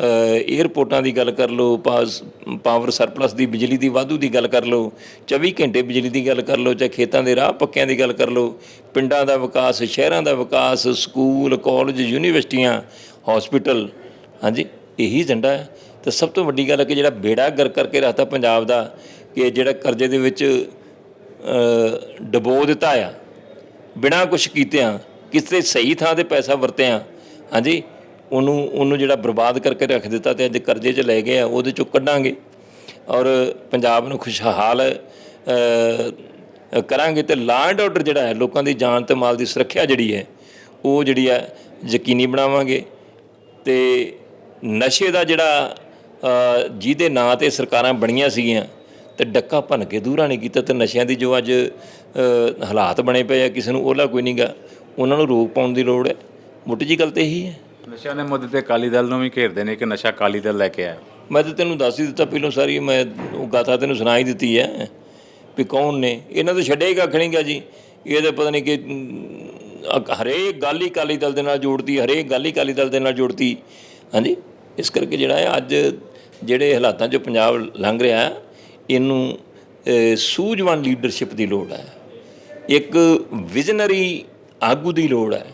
ਅ, ਏਅਰਪੋਰਟਾਂ ਦੀ ਗੱਲ ਕਰ ਲਓ ਪਾਸ ਪਾਵਰ ਸਰਪਲਸ ਦੀ ਬਿਜਲੀ ਦੀ ਵਾਧੂ ਦੀ ਗੱਲ ਕਰ ਲਓ 24 ਘੰਟੇ ਬਿਜਲੀ ਦੀ ਗੱਲ ਕਰ ਲਓ ਚਾਹੇ ਖੇਤਾਂ ਦੇ ਰਾਹ ਪੱਕਿਆਂ ਦੀ ਗੱਲ ਕਰ ਲਓ ਪਿੰਡਾਂ ਦਾ ਵਿਕਾਸ ਸ਼ਹਿਰਾਂ ਦਾ ਵਿਕਾਸ ਸਕੂਲ ਕਾਲਜ ਯੂਨੀਵਰਸਿਟੀਆਂ ਹਸਪੀਟਲ ਹਾਂਜੀ ਇਹੀ ਏਜੰਡਾ ਹੈ। ਤੇ ਸਭ ਤੋਂ ਵੱਡੀ ਗੱਲ ਹੈ ਕਿ ਜਿਹੜਾ ਬੇੜਾ ਗਰ ਕਰਕੇ ਰੱਖਤਾ ਪੰਜਾਬ ਦਾ, ਕਿ ਜਿਹੜਾ ਕਰਜ਼ੇ ਦੇ ਵਿੱਚ ਡਬੋ ਦਿੱਤਾ ਆ, ਬਿਨਾਂ ਕੁਝ ਕੀਤਿਆਂ, ਕਿਸੇ ਸਹੀ ਥਾਂ ਤੇ ਪੈਸਾ ਵਰਤਿਆ, ਹਾਂਜੀ, ਉਹਨੂੰ ਉਹਨੂੰ ਜਿਹੜਾ ਬਰਬਾਦ ਕਰਕੇ ਰੱਖ ਦਿੱਤਾ ਤੇ ਅੱਜ ਕਰਜ਼ੇ 'ਚ ਲੈ ਗਏ ਆ, ਉਹਦੇ ਚੋਂ ਕੱਢਾਂਗੇ। ਔਰ ਪੰਜਾਬ ਨੂੰ ਖੁਸ਼ਹਾਲ ਕਰਾਂਗੇ ਤੇ ਲਾਅ ਐਂਡ ਆਰਡਰ ਜਿਹੜਾ ਹੈ, ਲੋਕਾਂ ਦੀ ਜਾਨ ਤੇ ਮਾਲ ਦੀ ਸੁਰੱਖਿਆ ਜਿਹੜੀ ਹੈ, ਉਹ ਜਿਹੜੀ ਹੈ ਯਕੀਨੀ ਬਣਾਵਾਂਗੇ ਤੇ ਨਸ਼ੇ ਦਾ ਜਿਹੜਾ ਜਿਹਦੇ ਨਾਂ ਤੇ ਸਰਕਾਰਾਂ ਬਣੀਆਂ ਸੀਗੀਆਂ ਤੇ ਡੱਕਾ ਭੰਨ ਕੇ ਦੂਰਾ ਨਹੀਂ ਕੀਤਾ ਤੇ ਨਸ਼ਿਆਂ ਦੀ ਜੋ ਅੱਜ ਹਾਲਾਤ ਬਣੇ ਪਏ ਆ ਕਿਸੇ ਨੂੰ ਉਹਲਾ ਕੋਈ ਨਹੀਂਗਾ ਉਹਨਾਂ ਨੂੰ ਰੋਕ ਪਾਉਣ ਦੀ ਲੋੜ ਹੈ। ਮੋਟੀ ਜੀ ਗੱਲ ਤੇ ਇਹੀ ਹੈ। ਨਸ਼ਿਆਂ ਦੇ ਮੁੱਦੇ ਤੇ ਅਕਾਲੀ ਦਲ ਨੂੰ ਵੀ ਘੇਰਦੇ ਨੇ ਕਿ ਨਸ਼ਾ ਅਕਾਲੀ ਦਲ ਲੈ ਕੇ ਆਇਆ। ਮੈਂ ਤਾਂ ਤੈਨੂੰ ਦੱਸ ਹੀ ਦਿੱਤਾ ਪਹਿਲਾਂ ਸਾਰੀ ਮੈਂ ਉਹ ਗਾਥਾ ਤੈਨੂੰ ਸੁਣਾ ਹੀ ਦਿੱਤੀ ਹੈ ਵੀ ਕੌਣ ਨੇ। ਇਹਨਾਂ ਤੋਂ ਛੱਡਿਆ ਹੀ ਕੱਖ ਨਹੀਂਗਾ ਜੀ। ਇਹ ਤਾਂ ਪਤਾ ਨਹੀਂ ਕਿ ਹਰੇਕ ਗੱਲ ਹੀ ਅਕਾਲੀ ਦਲ ਦੇ ਨਾਲ ਜੋੜਦੀ ਹਰੇਕ ਗੱਲ ਹੀ ਅਕਾਲੀ ਦਲ ਦੇ ਨਾਲ ਜੋੜਦੀ ਹਾਂਜੀ? ਇਸ ਕਰਕੇ ਜਿਹੜਾ ਹੈ ਅੱਜ ਜਿਹੜੇ ਹਾਲਾਤਾਂ 'ਚ ਪੰਜਾਬ ਲੰਘ ਰਿਹਾ, ਇਹਨੂੰ ਸੂਝਵਾਨ ਲੀਡਰਸ਼ਿਪ ਦੀ ਲੋੜ ਹੈ। ਇੱਕ ਵਿਜ਼ਨਰੀ ਆਗੂ ਦੀ ਲੋੜ ਹੈ।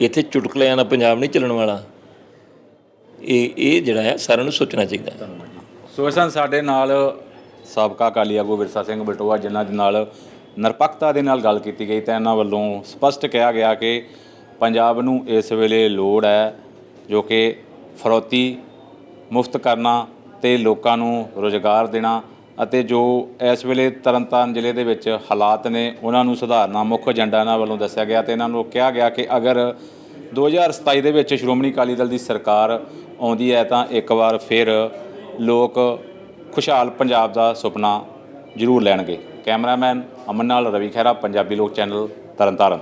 ਇੱਥੇ ਚੁਟਕਲਿਆਂ ਦਾ ਪੰਜਾਬ ਨਹੀਂ ਚੱਲਣ ਵਾਲਾ। ਇਹ ਇਹ ਜਿਹੜਾ ਹੈ, ਸਾਰਿਆਂ ਨੂੰ ਸੋਚਣਾ ਚਾਹੀਦਾ ਸੋ ਇਸ ਸਾਡੇ ਨਾਲ ਸਾਬਕਾ ਅਕਾਲੀ ਆਗੂ ਵਿਰਸਾ ਸਿੰਘ ਬਟੋਆ, ਜਿਨ੍ਹਾਂ ਦੇ ਨਾਲ ਨਿਰਪੱਖਤਾ ਦੇ ਨਾਲ ਗੱਲ ਕੀਤੀ ਗਈ, ਤਾਂ ਇਹਨਾਂ ਵੱਲੋਂ ਸਪਸ਼ਟ ਕਿਹਾ ਗਿਆ ਕਿ ਪੰਜਾਬ ਨੂੰ ਇਸ ਵੇਲੇ ਲੋੜ ਹੈ ਜੋ ਕਿ ਫਰੋਤੀ ਮੁਫਤ ਕਰਨਾ ਤੇ ਲੋਕਾਂ ਨੂੰ ਰੋਜ਼ਗਾਰ ਦੇਣਾ ਅਤੇ ਜੋ ਇਸ ਵੇਲੇ ਤਰਨਤਾਰਨ ਜ਼ਿਲ੍ਹੇ ਦੇ ਵਿੱਚ ਹਾਲਾਤ ਨੇ, ਉਹਨਾਂ ਨੂੰ ਸੁਧਾਰਨਾ ਮੁੱਖ ਏਜੰਡਾ ਇਹਨਾਂ ਵੱਲੋਂ ਦੱਸਿਆ ਗਿਆ ਤੇ ਇਹਨਾਂ ਨੂੰ ਕਿਹਾ ਗਿਆ ਕਿ ਅਗਰ 2027 ਦੇ ਵਿੱਚ ਸ਼੍ਰੋਮਣੀ ਅਕਾਲੀ ਦਲ ਦੀ ਸਰਕਾਰ ਆਉਂਦੀ ਹੈ ਤਾਂ ਇੱਕ ਵਾਰ ਫਿਰ ਲੋਕ ਖੁਸ਼ਹਾਲ ਪੰਜਾਬ ਦਾ ਸੁਪਨਾ ਜ਼ਰੂਰ ਲੈਣਗੇ। ਕੈਮਰਾਮੈਨ ਅਮਨ ਨਾਲ ਰਵੀ ਖਹਿਰਾ, ਪੰਜਾਬੀ ਲੋਕ ਚੈਨਲ ਤਰਨਤਾਰਨ।